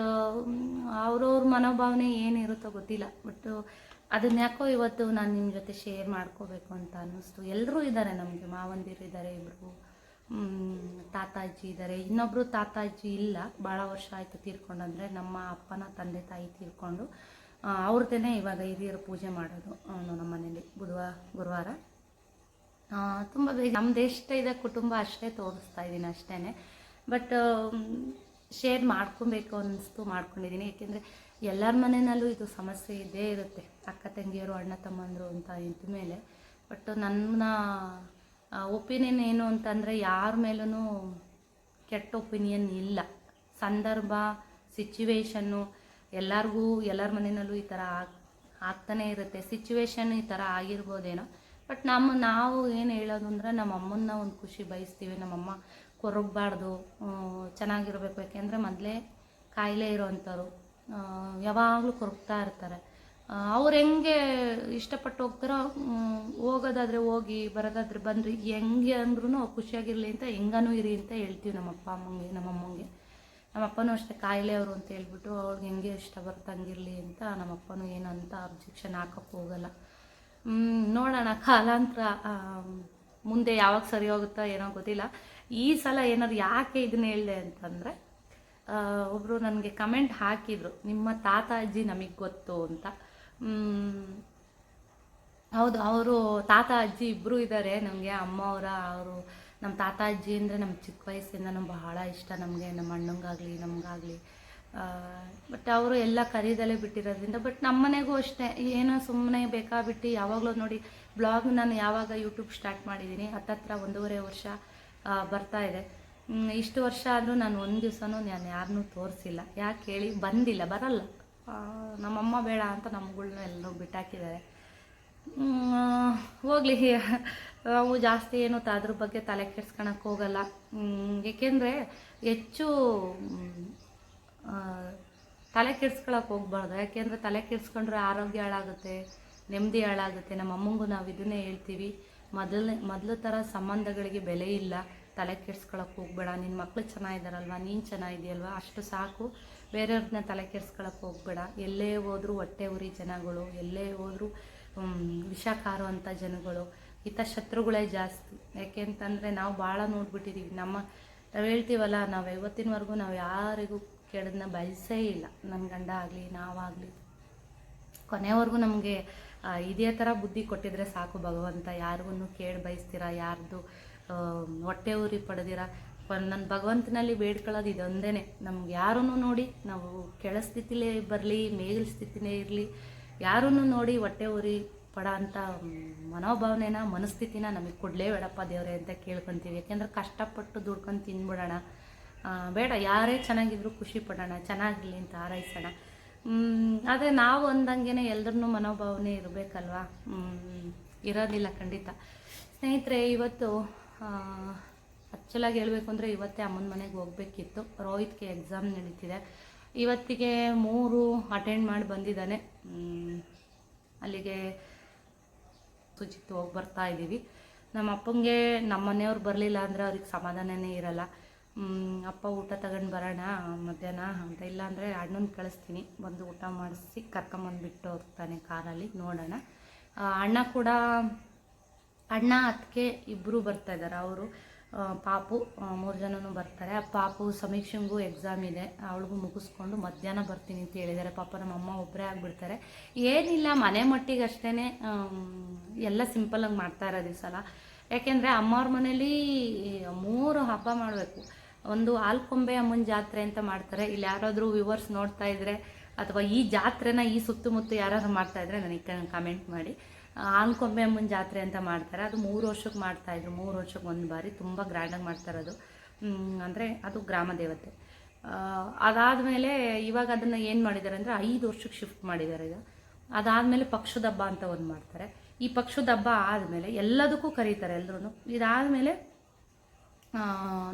ಅವ್ರವ್ರ ಮನೋಭಾವನೆ ಏನಿರುತ್ತೋ ಗೊತ್ತಿಲ್ಲ. ಬಟ್ ಅದನ್ನ ಯಾಕೋ ಇವತ್ತು ನಾನು ನಿಮ್ಮ ಜೊತೆ ಶೇರ್ ಮಾಡ್ಕೋಬೇಕು ಅಂತ ಅನ್ನಿಸ್ತು. ಎಲ್ಲರೂ ಇದ್ದಾರೆ ನಮಗೆ ಮಾವಂದಿರು ಇದ್ದಾರೆ ಇಬ್ಬರು ತಾತಾಜಿ ಇದ್ದಾರೆ ಇನ್ನೊಬ್ಬರು ತಾತಾಜಿ ಇಲ್ಲ. ಭಾಳ ವರ್ಷ ಆಯಿತು ತೀರ್ಕೊಂಡಂದರೆ ನಮ್ಮ ಅಪ್ಪನ ತಂದೆ ತಾಯಿ ತೀರ್ಕೊಂಡು ಅವ್ರದ್ದೇನೆ ಇವಾಗ ಹಿರಿಯರು ಪೂಜೆ ಮಾಡೋದು ನಮ್ಮ ಮನೇಲಿ ಬುಧವಾರ ಗುರುವಾರ. ತುಂಬ ಬೇಗ ನಮ್ದು ಇದೆ ಕುಟುಂಬ ಅಷ್ಟೇ ತೋರಿಸ್ತಾ ಇದ್ದೀನಿ ಅಷ್ಟೇ ಬಟ್ ಶೇರ್ ಮಾಡ್ಕೊಬೇಕು ಅನ್ನಿಸ್ತು, ಮಾಡ್ಕೊಂಡಿದ್ದೀನಿ. ಏಕೆಂದರೆ ಎಲ್ಲರ ಮನೆಯಲ್ಲೂ ಇದು ಸಮಸ್ಯೆ ಇದ್ದೇ ಇರುತ್ತೆ. ಅಕ್ಕ ತಂಗಿಯರು, ಅಣ್ಣ ತಮ್ಮಂದರು ಅಂತ ಇದ್ದ ಮೇಲೆ. ಬಟ್ ನನ್ನ ಒಪಿನಿಯನ್ ಏನು ಅಂತಂದರೆ ಯಾರ ಮೇಲೂ ಕೆಟ್ಟ ಒಪಿನಿಯನ್ ಇಲ್ಲ. ಸಂದರ್ಭ ಸಿಚುವೇಶನ್ನು ಎಲ್ಲರಿಗೂ, ಎಲ್ಲರ ಮನೆಯಲ್ಲೂ ಈ ಥರ ಆಗ್, ಆಗ್ತಾನೆ ಇರುತ್ತೆ. ಸಿಚುವೇಷನ್ ಈ ಥರ ಆಗಿರ್ಬೋದೇನೋ. ಬಟ್ ನಮ್ಮ, ನಾವು ಏನು ಹೇಳೋದು ಅಂದರೆ ನಮ್ಮ ಅಮ್ಮನ್ನ ಒಂದು ಖುಷಿ ಬಯಸ್ತೀವಿ. ನಮ್ಮಮ್ಮ ಕೊರಗಬಾರ್ದು ಚೆನ್ನಾಗಿರ್ಬೇಕು. ಯಾಕೆಂದರೆ ಮೊದಲೇ ಕಾಯಿಲೆ ಇರೋವಂಥವ್ರು ಯಾವಾಗಲೂ ಕೊರಗ್ತಾ ಇರ್ತಾರೆ. ಅವ್ರು ಹೆಂಗೆ ಇಷ್ಟಪಟ್ಟು ಹೋಗ್ತಾರೋ ಹೋಗೋದಾದ್ರೆ ಹೋಗಿ, ಬರೋದಾದ್ರೆ ಬಂದ್ರಿ ಹೆಂಗೆ ಅಂದ್ರೂ ಖುಷಿಯಾಗಿರಲಿ ಅಂತ ಹೆಂಗನೂ ಇರಿ ಅಂತ ಹೇಳ್ತೀವಿ ನಮ್ಮ ಅಪ್ಪ ಅಮ್ಮಂಗೆ, ನಮ್ಮ ಅಮ್ಮಂಗೆ. ನಮ್ಮ ಅಪ್ಪನೂ ಅಷ್ಟೇ ಕಾಯಿಲೆ ಅವರು ಅಂತ ಹೇಳ್ಬಿಟ್ಟು ಅವ್ರಿಗೆ ಹೆಂಗೆ ಇಷ್ಟ ಬರ್ತಂಗಿರಲಿ ಅಂತ ನಮ್ಮ ಅಪ್ಪನೂ ಏನಂತ ಅಬ್ಜೆಕ್ಷನ್ ಹಾಕಕ್ಕೆ ಹೋಗಲ್ಲ. ನೋಡೋಣ, ಕಾಲಾಂತರ ಮುಂದೆ ಯಾವಾಗ ಸರಿ ಹೋಗುತ್ತೋ ಏನೋ ಗೊತ್ತಿಲ್ಲ. ಈ ಸಲ ಏನಾದ್ರು ಯಾಕೆ ಇದನ್ನ ಹೇಳಿದೆ ಅಂತಂದರೆ ಒಬ್ಬರು ನನಗೆ ಕಮೆಂಟ್ ಹಾಕಿದರು, ನಿಮ್ಮ ತಾತ ಅಜ್ಜಿ ನಮಗೆ ಗೊತ್ತು ಅಂತ. ಹೌದು, ಅವರು ತಾತ, ಅಜ್ಜಿ ಇಬ್ಬರು ಇದ್ದಾರೆ ನಮಗೆ. ಅಮ್ಮ ಅವರ, ಅವರು ನಮ್ಮ ತಾತ, ಅಜ್ಜಿ ಅಂದರೆ ನಮ್ಮ ಚಿಕ್ಕ ವಯಸ್ಸಿಂದ ಬಹಳ ಇಷ್ಟ ನಮಗೆ ನಮ್ಮ ಅಣ್ಣಂಗಾಗಲಿ, ನಮಗಾಗಲಿ. ಬಟ್ ಅವರು ಎಲ್ಲ ಕರೀದಲ್ಲೇ ಬಿಟ್ಟಿರೋದ್ರಿಂದ ಬಟ್ ನಮ್ಮ ಮನೆಗೂ ಅಷ್ಟೇ. ಏನೋ ಸುಮ್ಮನೆ ಬೇಕಾಬಿಟ್ಟು ಯಾವಾಗಲೂ ನೋಡಿ, ಬ್ಲಾಗ್ ನಾನು ಯಾವಾಗ ಯೂಟ್ಯೂಬ್ ಸ್ಟಾರ್ಟ್ ಮಾಡಿದ್ದೀನಿ ಹತ್ತತ್ರ ಒಂದೂವರೆ ವರ್ಷ ಬರ್ತಾ ಇದೆ. ಇಷ್ಟು ವರ್ಷ ಆದರೂ ನಾನು ಒಂದು ದಿವಸನೂ ನಾನು ಯಾರನ್ನೂ ತೋರಿಸಿಲ್ಲ. ಯಾಕೆ ಹೇಳಿ? ಬಂದಿಲ್ಲ, ಬರಲ್ಲ. ನಮ್ಮಮ್ಮ ಬೇಡ ಅಂತ ನಮ್ಗಳ್ನ ಎಲ್ಲರೂ ಬಿಟ್ಟಾಕಿದ್ದಾರೆ. ಹೋಗಲಿ. ನಾವು ಜಾಸ್ತಿ ಏನು ಅದ್ರ ಬಗ್ಗೆ ತಲೆ ಕೆಡ್ಸ್ಕೊಳಕ್ಕೆ ಹೋಗಲ್ಲ. ಏಕೆಂದರೆ ಹೆಚ್ಚು ತಲೆ ಕೆಡ್ಸ್ಕೊಳಕ್ಕೆ ಹೋಗ್ಬಾರ್ದು. ಯಾಕೆಂದರೆ ತಲೆ ಕೆಡ್ಸ್ಕೊಂಡ್ರೆ ಆರೋಗ್ಯ ಹಾಳಾಗುತ್ತೆ, ನೆಮ್ಮದಿ ಹಾಳಾಗುತ್ತೆ. ನಮ್ಮ ಅಮ್ಮಂಗೂ ನಾವು ಇದನ್ನೇ ಹೇಳ್ತೀವಿ. ಮೊದಲನೇ, ಮೊದಲು ಥರ ಸಂಬಂಧಗಳಿಗೆ ಬೆಲೆ ಇಲ್ಲ. ತಲೆ ಕೆಡ್ಸ್ಕೊಳಕ್ಕೆ ಹೋಗ್ಬೇಡ. ನಿನ್ನ ಮಕ್ಕಳು ಚೆನ್ನಾಗಿದ್ದಾರಲ್ವ? ನೀನು ಚೆನ್ನಾಗಿದೆಯಲ್ವ ಅಷ್ಟು ಸಾಕು. ಬೇರೆಯವ್ರನ್ನ ತಲೆ ಕೆಡ್ಸ್ಕೊಳಕ್ಕೆ ಹೋಗ್ಬೇಡ. ಎಲ್ಲೇ ಹೋದರೂ ಹೊಟ್ಟೆ ಉರಿ ಜನಗಳು, ಎಲ್ಲೇ ಹೋದರೂ ವಿಷ ಕಾರುವಂಥ ಜನಗಳು ಹಿತ ಶತ್ರುಗಳೇ ಜಾಸ್ತಿ. ಯಾಕೆಂತಂದರೆ ನಾವು ಭಾಳ ನೋಡ್ಬಿಟ್ಟಿದ್ದೀವಿ ನಮ್ಮ, ನಾವು ಹೇಳ್ತೀವಲ್ಲ, ನಾವು ಇವತ್ತಿನವರೆಗೂ ನಾವು ಯಾರಿಗೂ ಕೇಳೋದನ್ನ ಬಯಸೇ ಇಲ್ಲ. ನನ್ನ ಗಂಡ ಆಗಲಿ ನಾವಾಗಲಿ ಕೊನೆವರೆಗೂ ನಮಗೆ ಇದೇ ಥರ ಬುದ್ಧಿ ಕೊಟ್ಟಿದ್ರೆ ಸಾಕು ಭಗವಂತ. ಯಾರಿಗೂ ಕೇಳಿ ಬಯಸ್ತೀರಾ, ಯಾರ್ದು ಹೊಟ್ಟೆ ಉರಿ ಪಡೆದಿರ. ನನ್ನ ಭಗವಂತನಲ್ಲಿ ಬೇಡ್ಕೊಳ್ಳೋದು ಇದೊಂದೇ ನಮ್ಗೆ ಯಾರೂ ನೋಡಿ ನಾವು ಕೆಳ ಸ್ಥಿತಿಲೇ ಬರಲಿ ಮೇಲ್ ಸ್ಥಿತಿನೇ ಇರಲಿ ಯಾರೂ ನೋಡಿ ಹೊಟ್ಟೆ ಉರಿ ಪಡೋ ಅಂಥ ಮನೋಭಾವನೆನ ಮನಸ್ಥಿತಿನ ನಮಗೆ ಕೊಡಲೇ ಬೇಡಪ್ಪ ದೇವರೇ ಅಂತ ಕೇಳ್ಕೊತೀವಿ. ಯಾಕೆಂದ್ರೆ ಕಷ್ಟಪಟ್ಟು ದುಡ್ಕೊಂಡು ತಿನ್ಬಿಡೋಣ. ಆ, ಬೇಡ ಯಾರೇ ಚೆನ್ನಾಗಿದ್ರು ಖುಷಿ ಪಡೋಣ ಚೆನ್ನಾಗಿರಲಿ ಅಂತ ಹಾರೈಸೋಣ. ಆದರೆ ನಾವು ಅಂದಂಗೆ ಎಲ್ರನ್ನೂ ಮನೋಭಾವನೆ ಇರಬೇಕಲ್ವಾ? ಇರೋದಿಲ್ಲ ಖಂಡಿತ. ಸ್ನೇಹಿತರೆ ಇವತ್ತು ಆ್ಯಕ್ಚುಲಾಗಿ ಹೇಳಬೇಕು ಅಂದರೆ ಇವತ್ತೇ ಅಮ್ಮನ ಮನೆಗೆ ಹೋಗಬೇಕಿತ್ತು. ರೋಹಿತ್ಗೆ ಎಕ್ಸಾಮ್ ನಡೀತಿದೆ. ಇವತ್ತಿಗೆ ಮೂರು ಅಟೆಂಡ್ ಮಾಡಿ ಬಂದಿದ್ದಾನೆ. ಅಲ್ಲಿಗೆ ಸುಚಿತ್ ಹೋಗಿ ಬರ್ತಾ ಇದ್ದೀವಿ ನಮ್ಮ ಅಪ್ಪಂಗೆ ನಮ್ಮ ಮನೆಯವ್ರು ಬರಲಿಲ್ಲ ಅಂದರೆ ಅವ್ರಿಗೆ ಸಮಾಧಾನನೇ ಇರಲ್ಲ. ಅಪ್ಪ ಊಟ ತಗೊಂಡು ಬರೋಣ, ಮಧ್ಯಾಹ್ನ ಅಂತ ಇಲ್ಲಾಂದರೆ ಅಣ್ಣನ ಕಳಿಸ್ತೀನಿ. ಬಂದು ಊಟ ಮಾಡಿಸಿ ಕರ್ಕೊಂಬಂದುಬಿಟ್ಟು ಹೋಗ್ತಾನೆ ಕಾರಲ್ಲಿ, ನೋಡೋಣ. ಅಣ್ಣ ಕೂಡ, ಅಣ್ಣ ಅದಕ್ಕೆ ಇಬ್ಬರು ಬರ್ತಾ ಇದ್ದಾರೆ. ಅವರು ಪಾಪು ಮೂರು ಜನನು ಬರ್ತಾರೆ. ಪಾಪು ಸಮೀಕ್ಷೆಗೂ ಎಕ್ಸಾಮ್ ಇದೆ. ಅವಳಿಗೂ ಮುಗಿಸ್ಕೊಂಡು ಮಧ್ಯಾಹ್ನ ಬರ್ತೀನಿ ಅಂತ ಹೇಳಿದ್ದಾರೆ. ಪಾಪ ನಮ್ಮ ಅಮ್ಮ ಒಬ್ಬರೇ ಆಗಿಬಿಡ್ತಾರೆ. ಏನಿಲ್ಲ, ಮನೆ ಮಟ್ಟಿಗೆ ಅಷ್ಟೇ ಎಲ್ಲ ಸಿಂಪಲಾಗಿ ಮಾಡ್ತಾ ಇರೋದು ಈ ಸಲ. ಯಾಕೆಂದರೆ ಅಮ್ಮವ್ರ ಮನೇಲಿ ಮೂರು ಹಬ್ಬ ಮಾಡಬೇಕು. ಒಂದು ಆಲ್ಕೊಂಬೆ ಅಮ್ಮನ ಜಾತ್ರೆ ಅಂತ ಮಾಡ್ತಾರೆ. ಇಲ್ಲಿ ಯಾರಾದರೂ ವಿವರ್ಸ್ ನೋಡ್ತಾ ಇದ್ರೆ, ಅಥವಾ ಈ ಜಾತ್ರೆನ ಈ ಸುತ್ತಮುತ್ತ ಯಾರಾದರೂ ಮಾಡ್ತಾ ಇದ್ರೆ ನನಗೆ ಕಮೆಂಟ್ ಮಾಡಿ. ಅಮ್ಮನ ಜಾತ್ರೆ ಅಂತ ಮಾಡ್ತಾರೆ. ಅದು ಮೂರು ವರ್ಷಕ್ಕೆ ಮಾಡ್ತಾ ಇದ್ರು. ಮೂರು ವರ್ಷಕ್ಕೆ ಒಂದು ಬಾರಿ ತುಂಬ ಗ್ರ್ಯಾಂಡಾಗಿ ಮಾಡ್ತಾರೆ ಅದು. ಅಂದರೆ ಅದು ಗ್ರಾಮ ದೇವತೆ. ಅದಾದಮೇಲೆ ಇವಾಗ ಅದನ್ನು ಏನು ಮಾಡಿದ್ದಾರೆ ಅಂದರೆ ಐದು ವರ್ಷಕ್ಕೆ ಶಿಫ್ಟ್ ಮಾಡಿದ್ದಾರೆ ಈಗ. ಅದಾದಮೇಲೆ ಪಕ್ಷದ ಹಬ್ಬ ಅಂತ ಒಂದು ಮಾಡ್ತಾರೆ. ಈ ಪಕ್ಷದ ಹಬ್ಬ ಆದಮೇಲೆ ಎಲ್ಲದಕ್ಕೂ ಕರೀತಾರೆ ಎಲ್ಲರೂ ಇದಾದಮೇಲೆ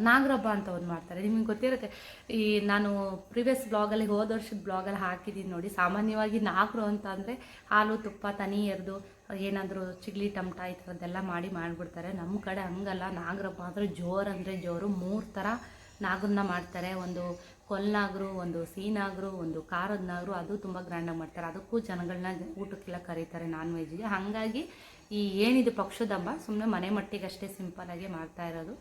ನಾಗರ ಹಬ್ಬ ಅಂತ ಒಂದು ಮಾಡ್ತಾರೆ. ನಿಮಗೆ ಗೊತ್ತಿರುತ್ತೆ, ಈ ನಾನು ಪ್ರಿವಿಯಸ್ ಬ್ಲಾಗಲ್ಲಿ ಹೋದ ವರ್ಷದ ಬ್ಲಾಗಲ್ಲಿ ಹಾಕಿದ್ದೀನಿ ನೋಡಿ. ಸಾಮಾನ್ಯವಾಗಿ ನಾಗರು ಅಂತ ಅಂದರೆ ಹಾಲು ತುಪ್ಪ, ತನಿ ಎರೆದು ಏನಾದರೂ ಚಿಗ್ಲಿ ಟಮಟ ಈ ಥರದ್ದೆಲ್ಲ ಮಾಡಿ ಮಾಡಿಬಿಡ್ತಾರೆ. ನಮ್ಮ ಕಡೆ ಹಂಗಲ್ಲ. ನಾಗರ ಆದರೂ ಜೋರು ಅಂದರೆ ಜೋರು. ಮೂರು ಥರ ನಾಗರನ್ನ ಮಾಡ್ತಾರೆ. ಒಂದು ಕೊಲ್ನಾಗರು, ಒಂದು ಸೀನಾಗರು, ಒಂದು ಖಾರದ ನಾಗರು ಅದು ತುಂಬ ಗ್ರ್ಯಾಂಡಾಗಿ ಮಾಡ್ತಾರೆ. ಅದಕ್ಕೂ ಜನಗಳನ್ನ ಊಟಕ್ಕೆಲ್ಲ ಕರೀತಾರೆ ನಾನ್ ವೆಜ್ಗೆ ಹಾಗಾಗಿ ಈ ಏನಿದೆ ಪಕ್ಷದ ಸುಮ್ಮನೆ ಮನೆ ಮಟ್ಟಿಗಷ್ಟೇ ಸಿಂಪಲಾಗಿ ಮಾಡ್ತಾ ಇರೋದು.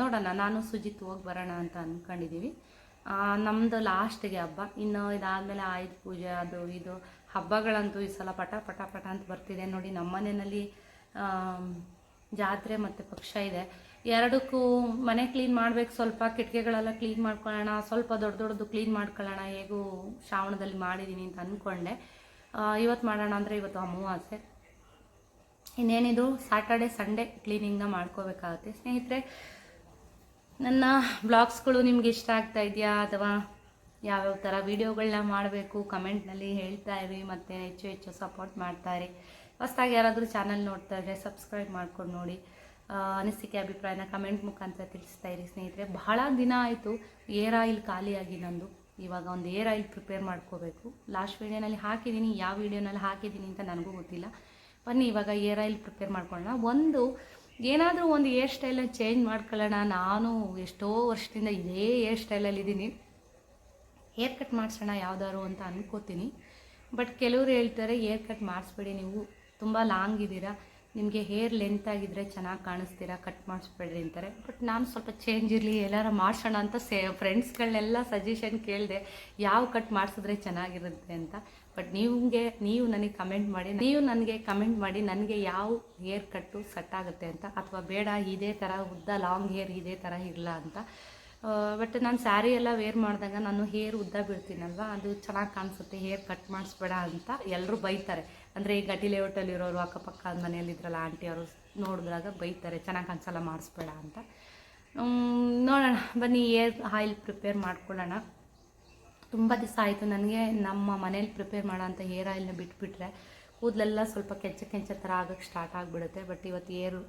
ನೋಡೋಣ. ನಾನು ಸುಜಿತ್ ಹೋಗಿ ಬರೋಣ ಅಂತ ಅಂದ್ಕೊಂಡಿದ್ದೀವಿ ನಮ್ಮದು ಲಾಸ್ಟಿಗೆ ಹಬ್ಬ. ಇನ್ನು ಇದಾದಮೇಲೆ ಆಯುಧ ಪೂಜೆ, ಅದು ಇದು. ಹಬ್ಬಗಳಂತೂ ಈ ಸಲ ಪಟ ಪಟ ಪಟ ಅಂತ ಬರ್ತಿದೆ. ನೋಡಿ, ನಮ್ಮ ಮನೆಯಲ್ಲಿ ಜಾತ್ರೆ ಮತ್ತು ಪಕ್ಷ ಇದೆ. ಎರಡಕ್ಕೂ ಮನೆ ಕ್ಲೀನ್ ಮಾಡ್ಬೇಕು. ಸ್ವಲ್ಪ ಕಿಟಕಿಗಳೆಲ್ಲ ಕ್ಲೀನ್ ಮಾಡ್ಕೊಳ್ಳೋಣ. ಸ್ವಲ್ಪ ದೊಡ್ಡ ದೊಡ್ಡದು ಕ್ಲೀನ್ ಮಾಡ್ಕೊಳ್ಳೋಣ. ಹೇಗೂ ಶ್ರಾವಣದಲ್ಲಿ ಮಾಡಿದ್ದೀನಿ ಅಂತ ಅಂದ್ಕೊಂಡೆ ಇವತ್ತು ಮಾಡೋಣ ಅಂದರೆ ಇವತ್ತು ಅಮಾವಾಸ್ಯೆ. ಇನ್ನೇನಿದು ಸ್ಯಾಟರ್ಡೆ ಸಂಡೇ ಕ್ಲೀನಿಂಗ್ನ ಮಾಡ್ಕೋಬೇಕಾಗುತ್ತೆ. ಸ್ನೇಹಿತರೆ, ನನ್ನ ಬ್ಲಾಗ್ಸ್ಗಳು ನಿಮ್ಗೆ ಇಷ್ಟ ಆಗ್ತಾ ಇದೆಯಾ ಅಥವಾ ಯಾವ್ಯಾವ ಥರ ವೀಡಿಯೋಗಳನ್ನ ಮಾಡಬೇಕು, ಕಮೆಂಟ್ನಲ್ಲಿ ಹೇಳ್ತಾ ಇರಿ, ಮತ್ತು ಹೆಚ್ಚು ಹೆಚ್ಚು ಸಪೋರ್ಟ್ ಮಾಡ್ತಾ ಇರಿ. ಹೊಸ್ದಾಗಿ ಯಾರಾದರೂ ಚಾನಲ್ ನೋಡ್ತಾ ಇದ್ರೆ ಸಬ್ಸ್ಕ್ರೈಬ್ ಮಾಡ್ಕೊಂಡು ನೋಡಿ. ಅನಿಸಿಕೆ, ಅಭಿಪ್ರಾಯನ ಕಮೆಂಟ್ ಮುಖಾಂತರ ತಿಳಿಸ್ತಾ ಇರಿ ಸ್ನೇಹಿತರೆ. ಬಹಳ ದಿನ ಆಯಿತು, ಏರ್ ಆಯಿಲ್ ಖಾಲಿಯಾಗಿ ನಂದು. ಇವಾಗ ಒಂದು ಏರ್ ಆಯಿಲ್ ಪ್ರಿಪೇರ್ ಮಾಡ್ಕೋಬೇಕು. ಲಾಸ್ಟ್ ವೀಡಿಯೋನಲ್ಲಿ ಹಾಕಿದ್ದೀನಿ ಯಾವ ವೀಡಿಯೋನಲ್ಲಿ ಹಾಕಿದ್ದೀನಿ ಅಂತ ನನಗೂ ಗೊತ್ತಿಲ್ಲ. ಬನ್ನಿ, ಇವಾಗ ಏರ್ ಆಯಿಲ್ ಪ್ರಿಪೇರ್ ಮಾಡ್ಕೊಳ್ಳೋಣ. ಒಂದು, ಏನಾದರೂ ಒಂದು ಏರ್ ಸ್ಟೈಲನ್ನ ಚೇಂಜ್ ಮಾಡ್ಕೊಳ್ಳೋಣ. ನಾನು ಎಷ್ಟೋ ವರ್ಷದಿಂದ ಇದೇ ಏರ್ ಸ್ಟೈಲಲ್ಲಿ ಇದ್ದೀನಿ ಹೇರ್ ಕಟ್ ಮಾಡಿಸೋಣ ಯಾವ್ದಾದ್ರು ಅಂತ ಅನ್ಕೋತೀನಿ. ಬಟ್ ಕೆಲವರು ಹೇಳ್ತಾರೆ, ಹೇರ್ ಕಟ್ ಮಾಡಿಸ್ಬೇಡಿ, ನೀವು ತುಂಬ ಲಾಂಗ್ ಇದ್ದೀರಾ ನಿಮಗೆ ಹೇರ್ ಲೆಂತ್ ಆಗಿದ್ರೆ ಚೆನ್ನಾಗಿ ಕಾಣಿಸ್ತೀರಾ, ಕಟ್ ಮಾಡಿಸ್ಬೇಡ್ರಿ ಅಂತಾರೆ. ಬಟ್ ನಾನು ಸ್ವಲ್ಪ ಚೇಂಜ್ ಇರಲಿ, ಎಲ್ಲಾರ ಮಾಡಿಸೋಣ ಅಂತ ಸೇ ಫ್ರೆಂಡ್ಸ್ಗಳನ್ನೆಲ್ಲ ಸಜೆಷನ್ ಕೇಳಿದೆ, ಯಾವ ಕಟ್ ಮಾಡಿಸಿದ್ರೆ ಚೆನ್ನಾಗಿರುತ್ತೆ ಅಂತ. ಬಟ್ ನಿಮಗೆ, ನೀವು ನನಗೆ ಕಮೆಂಟ್ ಮಾಡಿ, ನೀವು ನನಗೆ ಕಮೆಂಟ್ ಮಾಡಿ ನನಗೆ ಯಾವ ಹೇರ್ ಕಟ್ಟು ಸೆಟ್ ಆಗುತ್ತೆ ಅಂತ, ಅಥವಾ ಬೇಡ, ಇದೇ ಥರ ಉದ್ದ ಲಾಂಗ್ ಹೇರ್ ಇದೇ ಥರ ಇರಲ್ಲ ಅಂತ ಬಟ್ ನಾನು ಸ್ಯಾರಿ ಎಲ್ಲ ವೇರ್ ಮಾಡಿದಾಗ ನಾನು ಹೇರ್ ಉದ್ದ ಬಿಡ್ತೀನಲ್ವ? ಅದು ಚೆನ್ನಾಗಿ ಕಾಣಿಸುತ್ತೆ ಹೇರ್ ಕಟ್ ಮಾಡಿಸ್ಬೇಡ ಅಂತ ಎಲ್ಲರೂ ಬೈತಾರೆ. ಅಂದರೆ ಈ ಗಟಿ ಲೇಔಟಲ್ಲಿ ಇರೋರು ಅಕ್ಕಪಕ್ಕ ಮನೆಯಲ್ಲಿ ಇದ್ರಲ್ಲ ಆಂಟಿ ಅವರು ನೋಡಿದಾಗ ಬೈತಾರೆ, ಚೆನ್ನಾಗಿ ಕಾಣಿಸಲ್ಲ, ಮಾಡಿಸ್ಬೇಡ ಅಂತ. ನೋಡೋಣ, ಬನ್ನಿ ಏರ್ ಆಯಿಲ್ ಪ್ರಿಪೇರ್ ಮಾಡ್ಕೊಳ್ಳೋಣ. ತುಂಬ ದಿವಸ ಆಯಿತು, ನನಗೆ ನಮ್ಮ ಮನೇಲಿ ಪ್ರಿಪೇರ್ ಮಾಡೋ ಅಂಥ ಹೇರ್ ಆಯಿಲ್ನ ಬಿಟ್ಬಿಟ್ರೆ ಕೂದಲೆಲ್ಲ ಸ್ವಲ್ಪ ಕೆಂಚ ಕೆಂಚ ಥರ ಆಗೋಕ್ಕೆ ಸ್ಟಾರ್ಟ್ ಆಗಿಬಿಡುತ್ತೆ. ಬಟ್ ಇವತ್ತು ಏರು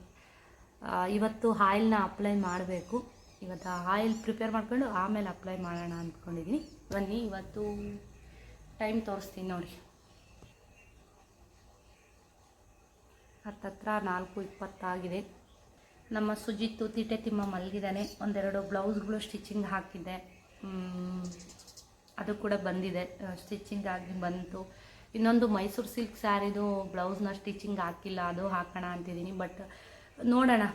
ಇವತ್ತು ಆಯಿಲ್ನ ಅಪ್ಲೈ ಮಾಡಬೇಕು. ಇವತ್ತು ಆಯಿಲ್ ಪ್ರಿಪೇರ್ ಮಾಡ್ಕೊಂಡು ಆಮೇಲೆ ಅಪ್ಲೈ ಮಾಡೋಣ ಅಂದ್ಕೊಂಡಿದ್ದೀನಿ. ಬನ್ನಿ, ಇವತ್ತು ಟೈಮ್ ತೋರಿಸ್ತೀನಿ ನೋಡಿ. ಹತ್ತತ್ರ ನಾಲ್ಕು ಇಪ್ಪತ್ತಾಗಿದೆ. ನಮ್ಮ ಸುಜಿತ್ತು ತೀಟೆ ತಿಮ್ಮ ಮಲಗಿದ್ದಾನೆ. ಒಂದೆರಡು ಬ್ಲೌಸ್ಗಳು ಸ್ಟಿಚಿಂಗ್ ಹಾಕಿದ್ದೆ. ಅದು ಕೂಡ ಬಂದಿದೆ. ಸ್ಟಿಚಿಂಗ್ ಆಗಿ ಬಂತು. ಇನ್ನೊಂದು ಮೈಸೂರು ಸಿಲ್ಕ್ ಸ್ಯಾರಿದು ಬ್ಲೌಸ್ನ ಸ್ಟಿಚಿಂಗ್ ಹಾಕಿಲ್ಲ, ಅದು ಹಾಕೋಣ ಅಂತಿದ್ದೀನಿ. ಬಟ್ ನೋಡೋಣ.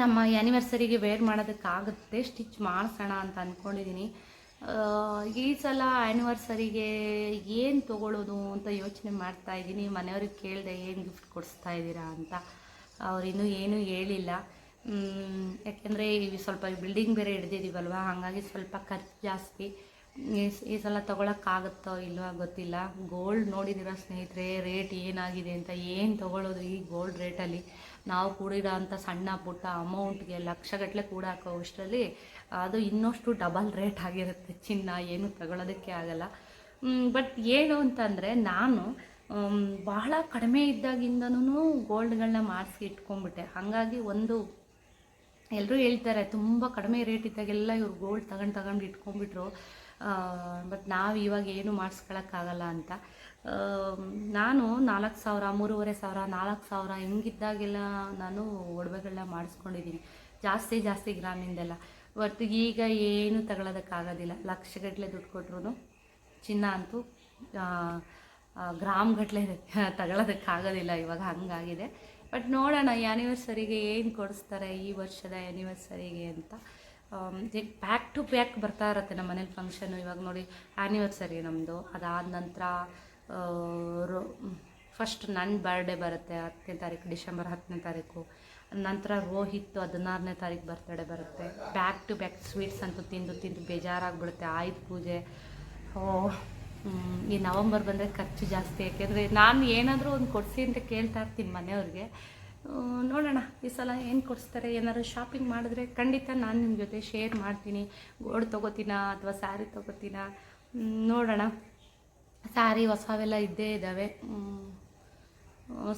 ನಮ್ಮ ಆ್ಯನಿವರ್ಸರಿಗೆ ವೇರ್ ಮಾಡೋದಕ್ಕಾಗುತ್ತೆ ಸ್ಟಿಚ್ ಮಾಡಿಸೋಣ ಅಂತ ಅಂದ್ಕೊಂಡಿದ್ದೀನಿ ಈ ಸಲ ಆ್ಯನಿವರ್ಸರಿಗೆ ಏನು ತೊಗೊಳ್ಳೋದು ಅಂತ ಯೋಚನೆ ಮಾಡ್ತಾ ಇದ್ದೀನಿ ಮನೆಯವ್ರಿಗೆ ಕೇಳಿದೆ ಏನು ಗಿಫ್ಟ್ ಕೊಡಿಸ್ತಾ ಇದ್ದೀರಾ ಅಂತ. ಅವರಿನ್ನೂ ಏನೂ ಹೇಳಿಲ್ಲ. ಯಾಕೆಂದರೆ ಸ್ವಲ್ಪ ಬಿಲ್ಡಿಂಗ್ ಬೇರೆ ಹಿಡ್ದಿದ್ದೀವಲ್ವ ಹಾಗಾಗಿ ಸ್ವಲ್ಪ ಖರ್ಚು ಜಾಸ್ತಿ. ಈ ಸಲ ಈ ಸಲ ತೊಗೊಳಕ್ಕಾಗುತ್ತೋ ಇಲ್ವೋ ಗೊತ್ತಿಲ್ಲ. ಗೋಲ್ಡ್ ನೋಡಿದಿರ ಸ್ನೇಹಿತರೆ ರೇಟ್ ಏನಾಗಿದೆ ಅಂತ ಏನು ತೊಗೊಳ್ಳೋದು ಈ ಗೋಲ್ಡ್ ರೇಟಲ್ಲಿ ನಾವು ಕೂಡಿರೋ ಅಂಥ ಸಣ್ಣ ಪುಟ್ಟ ಅಮೌಂಟ್ಗೆ ಲಕ್ಷಗಟ್ಟಲೆ ಕೂಡ ಹಾಕೋ ಅಷ್ಟರಲ್ಲಿ ಅದು ಇನ್ನಷ್ಟು ಡಬಲ್ ರೇಟ್ ಆಗಿರುತ್ತೆ. ಚಿನ್ನ ಏನು ತಗೊಳ್ಳೋದಕ್ಕೆ ಆಗಲ್ಲ. ಬಟ್ ಏನು ಅಂತಂದರೆ ನಾನು ಬಹಳ ಕಡಿಮೆ ಇದ್ದಾಗಿಂದನೂ ಗೋಲ್ಡ್ಗಳನ್ನ ಮಾಡಿಸಿ ಇಟ್ಕೊಂಡ್ಬಿಟ್ಟೆ. ಹಾಗಾಗಿ ಒಂದು ಎಲ್ಲರೂ ಹೇಳ್ತಾರೆ, ತುಂಬ ಕಡಿಮೆ ರೇಟ್ ಇದ್ದಾಗೆಲ್ಲ ಇವ್ರು ಗೋಲ್ಡ್ ತಗೊಂಡು ತಗೊಂಡು ಇಟ್ಕೊಂಡ್ಬಿಟ್ರು. ಬಟ್ ನಾವು ಇವಾಗ ಏನು ಮಾಡಿಸ್ಕೊಳಕ್ಕಾಗಲ್ಲ ಅಂತ. ನಾನು ನಾಲ್ಕು ಸಾವಿರ, ಮೂರುವರೆ ಸಾವಿರ, ನಾಲ್ಕು ಸಾವಿರ ಹಿಂಗಿದ್ದಾಗೆಲ್ಲ ನಾನು ಒಡವೆಗಳನ್ನ ಮಾಡಿಸ್ಕೊಂಡಿದ್ದೀನಿ. ಜಾಸ್ತಿ ಜಾಸ್ತಿ ಗ್ರಾಮಿಂದೆಲ್ಲ. ಬಟ್ ಈಗ ಏನು ತಗೊಳ್ಳೋದಕ್ಕಾಗೋದಿಲ್ಲ ಲಕ್ಷಗಟ್ಟಲೆ ದುಡ್ಡು ಕೊಟ್ರು ಚಿನ್ನ ಅಂತೂ ಗ್ರಾಮ್ ಗಟ್ಟಲೆ [LAUGHS] ತಗೊಳ್ಳೋದಕ್ಕಾಗೋದಿಲ್ಲ ಇವಾಗ ಹಂಗಾಗಿದೆ. ಬಟ್ ನೋಡೋಣ ಆ್ಯನಿವರ್ಸರಿಗೆ ಏನು ಕೊಡಿಸ್ತಾರೆ ಈ ವರ್ಷದ ಆ್ಯನಿವರ್ಸರಿಗೆ ಅಂತ. ಬ್ಯಾಕ್ ಟು ಬ್ಯಾಕ್ ಬರ್ತಾ ಇರುತ್ತೆ ನಮ್ಮ ಮನೇಲಿ ಫಂಕ್ಷನು ಇವಾಗ ನೋಡಿ ಆ್ಯನಿವರ್ಸರಿ ನಮ್ಮದು ಅದಾದ ನಂತರ ಫಸ್ಟ್ ನನ್ನ ಬರ್ಡೇ ಬರುತ್ತೆ, ಹತ್ತನೇ ತಾರೀಕು, ಡಿಸೆಂಬರ್ ಹತ್ತನೇ ತಾರೀಕು. ನಂತರ ರೋಹಿತ್ ಹದಿನಾರನೇ ತಾರೀಕು ಬರ್ತಡೇ ಬರುತ್ತೆ. ಬ್ಯಾಕ್ ಟು ಬ್ಯಾಕ್ ಸ್ವೀಟ್ಸ್ ಅಂತೂ ತಿಂದು ತಿಂದು ಬೇಜಾರಾಗ್ಬಿಡುತ್ತೆ. ಆಯುಧ ಪೂಜೆ. ಓ ಈ ನವಂಬರ್ ಬಂದರೆ ಖರ್ಚು ಜಾಸ್ತಿ. ಯಾಕೆಂದರೆ ನಾನು ಏನಾದರೂ ಒಂದು ಕೊಡಿಸಿ ಅಂತ ಕೇಳ್ತಾ ಇರ್ತೀನಿ ಮನೆಯವ್ರಿಗೆ. ನೋಡೋಣ, ಈ ಸಲ ಏನು ಕೊಡಿಸ್ತಾರೆ, ಏನಾದ್ರು ಶಾಪಿಂಗ್ ಮಾಡಿದ್ರೆ ಖಂಡಿತ ನಾನು ನಿಮ್ಮ ಜೊತೆ ಶೇರ್ ಮಾಡ್ತೀನಿ. ಗೋಲ್ಡ್ ತೊಗೋತೀನ ಅಥವಾ ಸ್ಯಾರಿ ತೊಗೋತೀನ? ನೋಡೋಣ. ಸ್ಯಾರಿ ಹೊಸವೆಲ್ಲ ಇದ್ದೇ ಇದ್ದಾವೆ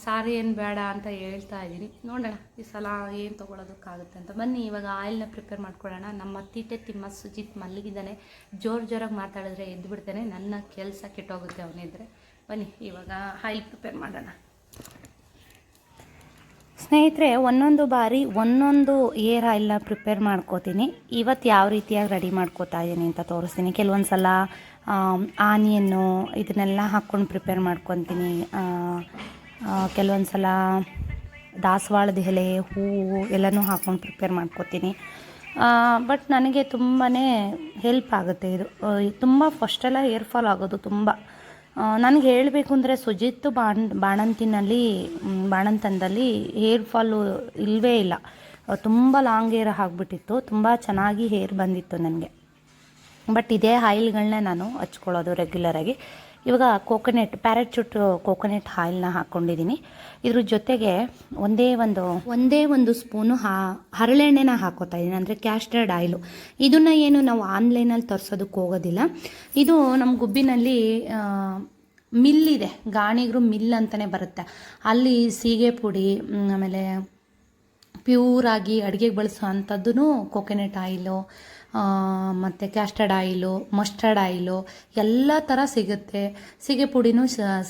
ಸಾರಿ ಏನು ಬೇಡ ಅಂತ ಹೇಳ್ತಾ ಇದ್ದೀನಿ. ನೋಡೋಣ, ಈ ಸಲ ಏನು ತೊಗೊಳೋದಕ್ಕಾಗುತ್ತೆ ಅಂತ. ಬನ್ನಿ, ಇವಾಗ ಆಯಿಲ್ನ ಪ್ರಿಪೇರ್ ಮಾಡ್ಕೊಳ್ಳೋಣ. ನಮ್ಮ ತೀಟೆ ತಿಮ್ಮ ಸುಜಿತ್ ಮಲ್ಲಿಗಿದ್ದಾನೆ ಜೋರು ಜೋರಾಗಿ ಮಾತಾಡಿದ್ರೆ ಎದ್ದು ಬಿಡ್ತಾನೆ. ನನ್ನ ಕೆಲಸ ಕೆಟ್ಟೋಗುತ್ತೆ ಅವನಿದ್ರೆ. ಬನ್ನಿ, ಇವಾಗ ಆಯಿಲ್ ಪ್ರಿಪೇರ್ ಮಾಡೋಣ. ಸ್ನೇಹಿತರೆ, ಒಂದೊಂದು ಬಾರಿ ಒಂದೊಂದು ಏರ್ ಎಲ್ಲ ಪ್ರಿಪೇರ್ ಮಾಡ್ಕೋತೀನಿ. ಇವತ್ತು ಯಾವ ರೀತಿಯಾಗಿ ರೆಡಿ ಮಾಡ್ಕೋತಾ ಇದ್ದೀನಿ ಅಂತ ತೋರಿಸ್ತೀನಿ. ಕೆಲವೊಂದು ಸಲ ಆನಿಯನ್ನು ಇದನ್ನೆಲ್ಲ ಹಾಕ್ಕೊಂಡು ಪ್ರಿಪೇರ್ ಮಾಡ್ಕೊತೀನಿ. ಕೆಲವೊಂದು ಸಲ ದಾಸವಾಳದ ಎಲೆ, ಹೂವು ಎಲ್ಲನೂ ಹಾಕ್ಕೊಂಡು ಪ್ರಿಪೇರ್ ಮಾಡ್ಕೋತೀನಿ. ಬಟ್ ನನಗೆ ತುಂಬಾ ಹೆಲ್ಪ್ ಆಗುತ್ತೆ ಇದು. ತುಂಬ ಫಸ್ಟೆಲ್ಲ ಏರ್ ಫಾಲ್ ಆಗೋದು ತುಂಬ. ನನಗೆ ಹೇಳಬೇಕು ಅಂದರೆ ಸುಜಿತ್ ಬಾಣ್, ಬಾಣಂತಿನಲ್ಲಿ ಬಾಣಂತನದಲ್ಲಿ ಹೇರ್ ಫಾಲು ಇಲ್ಲವೇ ಇಲ್ಲ. ತುಂಬ ಲಾಂಗ್ ಹೇರ್ ಆಗಿಬಿಟ್ಟಿತ್ತು. ತುಂಬ ಚೆನ್ನಾಗಿ ಹೇರ್ ಬಂದಿತ್ತು ನನಗೆ. ಬಟ್ ಇದೇ ಆಯಿಲ್ಗಳನ್ನೇ ನಾನು ಹಚ್ಕೊಳ್ಳೋದು ರೆಗ್ಯುಲರಾಗಿ ಇವಾಗ ಕೋಕೋನೆಟ್ ಪ್ಯಾರಾಚೂಟ್ ಕೋಕೋನೆಟ್ ಆಯಿಲ್ನ ಹಾಕ್ಕೊಂಡಿದ್ದೀನಿ ಇದ್ರ ಜೊತೆಗೆ ಒಂದೇ ಒಂದು ಒಂದೇ ಒಂದು ಸ್ಪೂನು ಹಾ, ಹರಳೆಣ್ಣೆನ ಹಾಕೋತಾ ಇದ್ದೀನಿ ಅಂದರೆ ಕ್ಯಾಸ್ಟರ್ಡ್ ಆಯಿಲು ಇದನ್ನು ಏನು ನಾವು ಆನ್ಲೈನಲ್ಲಿ ತರಿಸೋದಕ್ಕೆ ಹೋಗೋದಿಲ್ಲ. ಇದು ನಮ್ಮ ಗುಬ್ಬಿನಲ್ಲಿ ಮಿಲ್ಲಿದೆ ಗಾಣಿಗರು ಮಿಲ್ ಅಂತಲೇ ಬರುತ್ತೆ. ಅಲ್ಲಿ ಸೀಗೆ ಪುಡಿ ಆಮೇಲೆ ಪ್ಯೂರಾಗಿ ಅಡುಗೆಗೆ ಬಳಸೋ ಅಂಥದ್ದು ಕೋಕೋನೆಟ್ ಆಯಿಲು ಮತ್ತು ಕ್ಯಾಸ್ಟರ್ಡ್ ಆಯಿಲು ಮಸ್ಟರ್ಡ್ ಆಯಿಲು ಎಲ್ಲ ಥರ ಸಿಗುತ್ತೆ. ಸೀಗೆ ಪುಡಿನೂ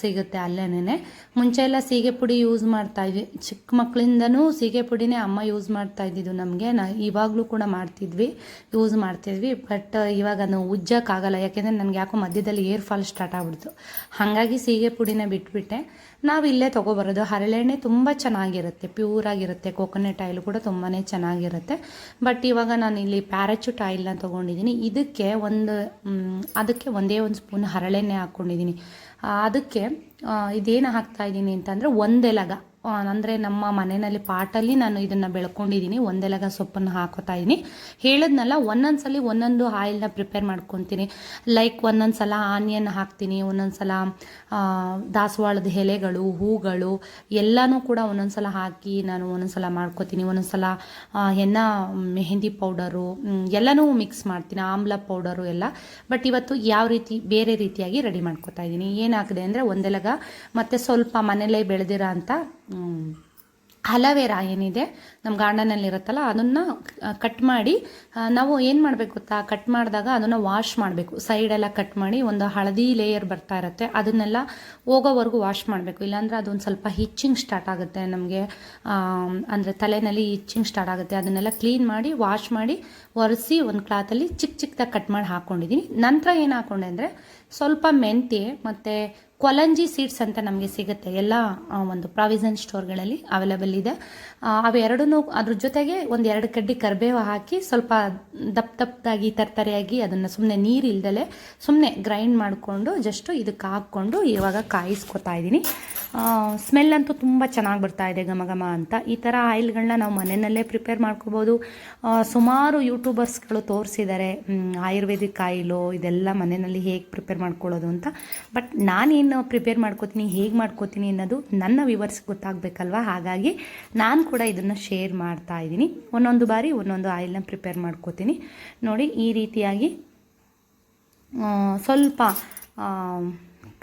ಸಿಗುತ್ತೆ ಅಲ್ಲೇನೇ ಮುಂಚೆ ಎಲ್ಲ ಸೀಗೆ ಪುಡಿ ಯೂಸ್ ಮಾಡ್ತಾ ಇದ್ವಿ. ಚಿಕ್ಕ ಮಕ್ಕಳಿಂದನೂ ಸೀಗೆ ಪುಡಿನೇ ಅಮ್ಮ ಯೂಸ್ ಮಾಡ್ತಾ ಇದ್ದಿದ್ದು ನಮಗೆ. ನಾ ಇವಾಗಲೂ ಕೂಡ ಮಾಡ್ತಿದ್ವಿ ಯೂಸ್ ಮಾಡ್ತಿದ್ವಿ. ಬಟ್ ಇವಾಗ ಅದು ಉಜ್ಜಕ್ಕಾಗಲ್ಲ. ಯಾಕೆಂದರೆ ನನಗೆ ಯಾಕೋ ಮಧ್ಯದಲ್ಲಿ ಏರ್ ಫಾಲ್ ಸ್ಟಾರ್ಟ್ ಆಗ್ಬಿಡ್ತು. ಹಾಗಾಗಿ ಸೀಗೆ ಪುಡಿನ ಬಿಟ್ಬಿಟ್ಟೆ. ನಾವು ಇಲ್ಲೇ ತೊಗೊಬರೋದು. ಹರಳೆಣ್ಣೆ ತುಂಬ ಚೆನ್ನಾಗಿರುತ್ತೆ. ಪ್ಯೂರ್ ಆಗಿರುತ್ತೆ ಕೋಕೋನಟ್ ಆಯಿಲ್ ಕೂಡ ತುಂಬಾ ಚೆನ್ನಾಗಿರುತ್ತೆ. ಬಟ್ ಇವಾಗ ನಾನು ಇಲ್ಲಿ ಪ್ಯಾರಾಚೂಟ್ ಆಯಿಲ್ನ ತೊಗೊಂಡಿದ್ದೀನಿ ಇದಕ್ಕೆ ಒಂದು ಅದಕ್ಕೆ ಒಂದೇ ಒಂದು ಸ್ಪೂನ್ ಹರಳೆಣ್ಣೆ ಹಾಕ್ಕೊಂಡಿದ್ದೀನಿ ಅದಕ್ಕೆ ಇದೇನು ಹಾಕ್ತಾ ಇದ್ದೀನಿ ಅಂತಂದರೆ ಒಂದೆಲಗ. ಅಂದರೆ ನಮ್ಮ ಮನೆಯಲ್ಲಿ ಪಾಟಲ್ಲಿ ನಾನು ಇದನ್ನು ಬೆಳ್ಕೊಂಡಿದ್ದೀನಿ ಒಂದೆಲಗ ಸೊಪ್ಪನ್ನು ಹಾಕೋತಾ ಇದ್ದೀನಿ ಹೇಳಿದ್ನಲ್ಲ ಒಂದೊಂದು ಸಲ ಒಂದೊಂದು ಆಯಿಲ್ನ ಪ್ರಿಪೇರ್ ಮಾಡ್ಕೊತೀನಿ. ಲೈಕ್ ಒಂದೊಂದು ಸಲ ಆನಿಯನ್ ಹಾಕ್ತೀನಿ ಒಂದೊಂದು ಸಲ ಆ, ದಾಸವಾಳದ ಎಲೆಗಳು ಹೂಗಳು ಎಲ್ಲನೂ ಕೂಡ ಒಂದೊಂದು ಸಲ ಹಾಕಿ ನಾನು ಒಂದೊಂದು ಸಲ ಒಂದೊಂದ್ಸಲ ಒಂದೊಂದು ಸಲ ಮೆಹಂದಿ ಪೌಡರು ಎಲ್ಲನೂ ಮಿಕ್ಸ್ ಮಾಡ್ತೀನಿ. ಆಮ್ಲ ಪೌಡರು ಎಲ್ಲ. ಬಟ್ ಇವತ್ತು ಯಾವ ರೀತಿ ಬೇರೆ ರೀತಿಯಾಗಿ ರೆಡಿ ಮಾಡ್ಕೋತಾ ಇದ್ದೀನಿ ಏನಾಗಿದೆ ಅಂದರೆ ಒಂದೆಲಗ ಮತ್ತು ಸ್ವಲ್ಪ ಮನೇಲೇ ಬೆಳೆದಿರೋ ಅಂಥ ಮ್, ಅಲವೇರಾ ಏನಿದೆ ನಮ್ಮ ಗಾರ್ಡನಲ್ಲಿ ಇರುತ್ತಲ್ಲ ಅದನ್ನು ಕಟ್ ಮಾಡಿ ನಾವು ಏನು ಮಾಡಬೇಕು ಗೊತ್ತಾ? ಕಟ್ ಮಾಡಿದಾಗ ಅದನ್ನು ವಾಶ್ ಮಾಡಬೇಕು. ಸೈಡೆಲ್ಲ ಕಟ್ ಮಾಡಿ ಒಂದು ಹಳದಿ ಲೇಯರ್ ಬರ್ತಾ ಇರುತ್ತೆ. ಅದನ್ನೆಲ್ಲ ಹೋಗೋವರೆಗೂ ವಾಶ್ ಮಾಡಬೇಕು. ಇಲ್ಲಾಂದರೆ ಅದೊಂದು ಸ್ವಲ್ಪ ಹಿಚ್ಚಿಂಗ್ ಸ್ಟಾರ್ಟ್ ಆಗುತ್ತೆ ನಮಗೆ. ಅಂದರೆ ತಲೆನಲ್ಲಿ ಹಿಚ್ಚಿಂಗ್ ಸ್ಟಾರ್ಟ್ ಆಗುತ್ತೆ. ಅದನ್ನೆಲ್ಲ ಕ್ಲೀನ್ ಮಾಡಿ ವಾಶ್ ಮಾಡಿ ಒರೆಸಿ ಒಂದು ಕ್ಲಾತಲ್ಲಿ ಚಿಕ್ಕ ಚಿಕ್ಕದಾಗಿ ಕಟ್ ಮಾಡಿ ಹಾಕ್ಕೊಂಡಿದ್ದೀನಿ ನಂತರ ಏನು ಹಾಕ್ಕೊಂಡೆ ಅಂದರೆ ಸ್ವಲ್ಪ ಮೆಂತ್ಯ ಮತ್ತು ಕೊಲಂಜಿ ಸೀಡ್ಸ್ ಅಂತ ನಮಗೆ ಸಿಗುತ್ತೆ. ಎಲ್ಲ ಒಂದು ಪ್ರಾವಿಸನ್ ಸ್ಟೋರ್ಗಳಲ್ಲಿ ಅವೈಲೇಬಲ್ ಇದೆ. ಅವೆರಡೂ ಅದ್ರ ಜೊತೆಗೆ ಒಂದು ಎರಡು ಕಡ್ಡಿ ಕರಿಬೇವು ಹಾಕಿ ಸ್ವಲ್ಪ ದಪ್ಪ ದಪ್ಪದಾಗಿ ತರ್ತರಿಯಾಗಿ ಅದನ್ನು ಸುಮ್ಮನೆ ನೀರು ಇಲ್ದಲೆ ಸುಮ್ಮನೆ ಗ್ರೈಂಡ್ ಮಾಡಿಕೊಂಡು ಜಸ್ಟು ಇದಕ್ಕೆ ಹಾಕ್ಕೊಂಡು ಇವಾಗ ಕಾಯಿಸ್ಕೊತಾ ಇದ್ದೀನಿ. ಸ್ಮೆಲ್ ಅಂತೂ ತುಂಬ ಚೆನ್ನಾಗಿ ಬರ್ತಾ ಇದೆ ಘಮ ಘಮ ಅಂತ. ಈ ಥರ ಆಯಿಲ್ಗಳನ್ನ ನಾವು ಮನೆಯಲ್ಲೇ ಪ್ರಿಪೇರ್ ಮಾಡ್ಕೋಬೋದು. ಸುಮಾರು ಯೂಟ್ಯೂಬರ್ಸ್ಗಳು ತೋರಿಸಿದ್ದಾರೆ ಆಯುರ್ವೇದಿಕ್ ಆಯಿಲು ಇದೆಲ್ಲ ಮನೆಯಲ್ಲಿ ಹೇಗೆ ಪ್ರಿಪೇರ್ ಮಾಡ್ಕೊಳ್ಳೋದು ಅಂತ. ಬಟ್ ನಾನೇನು ಪ್ರಿಪೇರ್ ಮಾಡ್ಕೋತೀನಿ, ಹೇಗೆ ಮಾಡ್ಕೋತೀನಿ ಅನ್ನೋದು ನನ್ನ ವಿವರ್ಸ್ ಗೊತ್ತಾಗಬೇಕಲ್ವ? ಹಾಗಾಗಿ ನಾನು ಕೂಡ ಇದನ್ನು ಶೇರ್ ಮಾಡ್ತಾ ಇದ್ದೀನಿ. ಒಂದೊಂದು ಬಾರಿ ಒಂದೊಂದು ಆಯಿಲ್ನ ಪ್ರಿಪೇರ್ ಮಾಡ್ಕೋತೀನಿ. ನೋಡಿ, ಈ ರೀತಿಯಾಗಿ ಸ್ವಲ್ಪ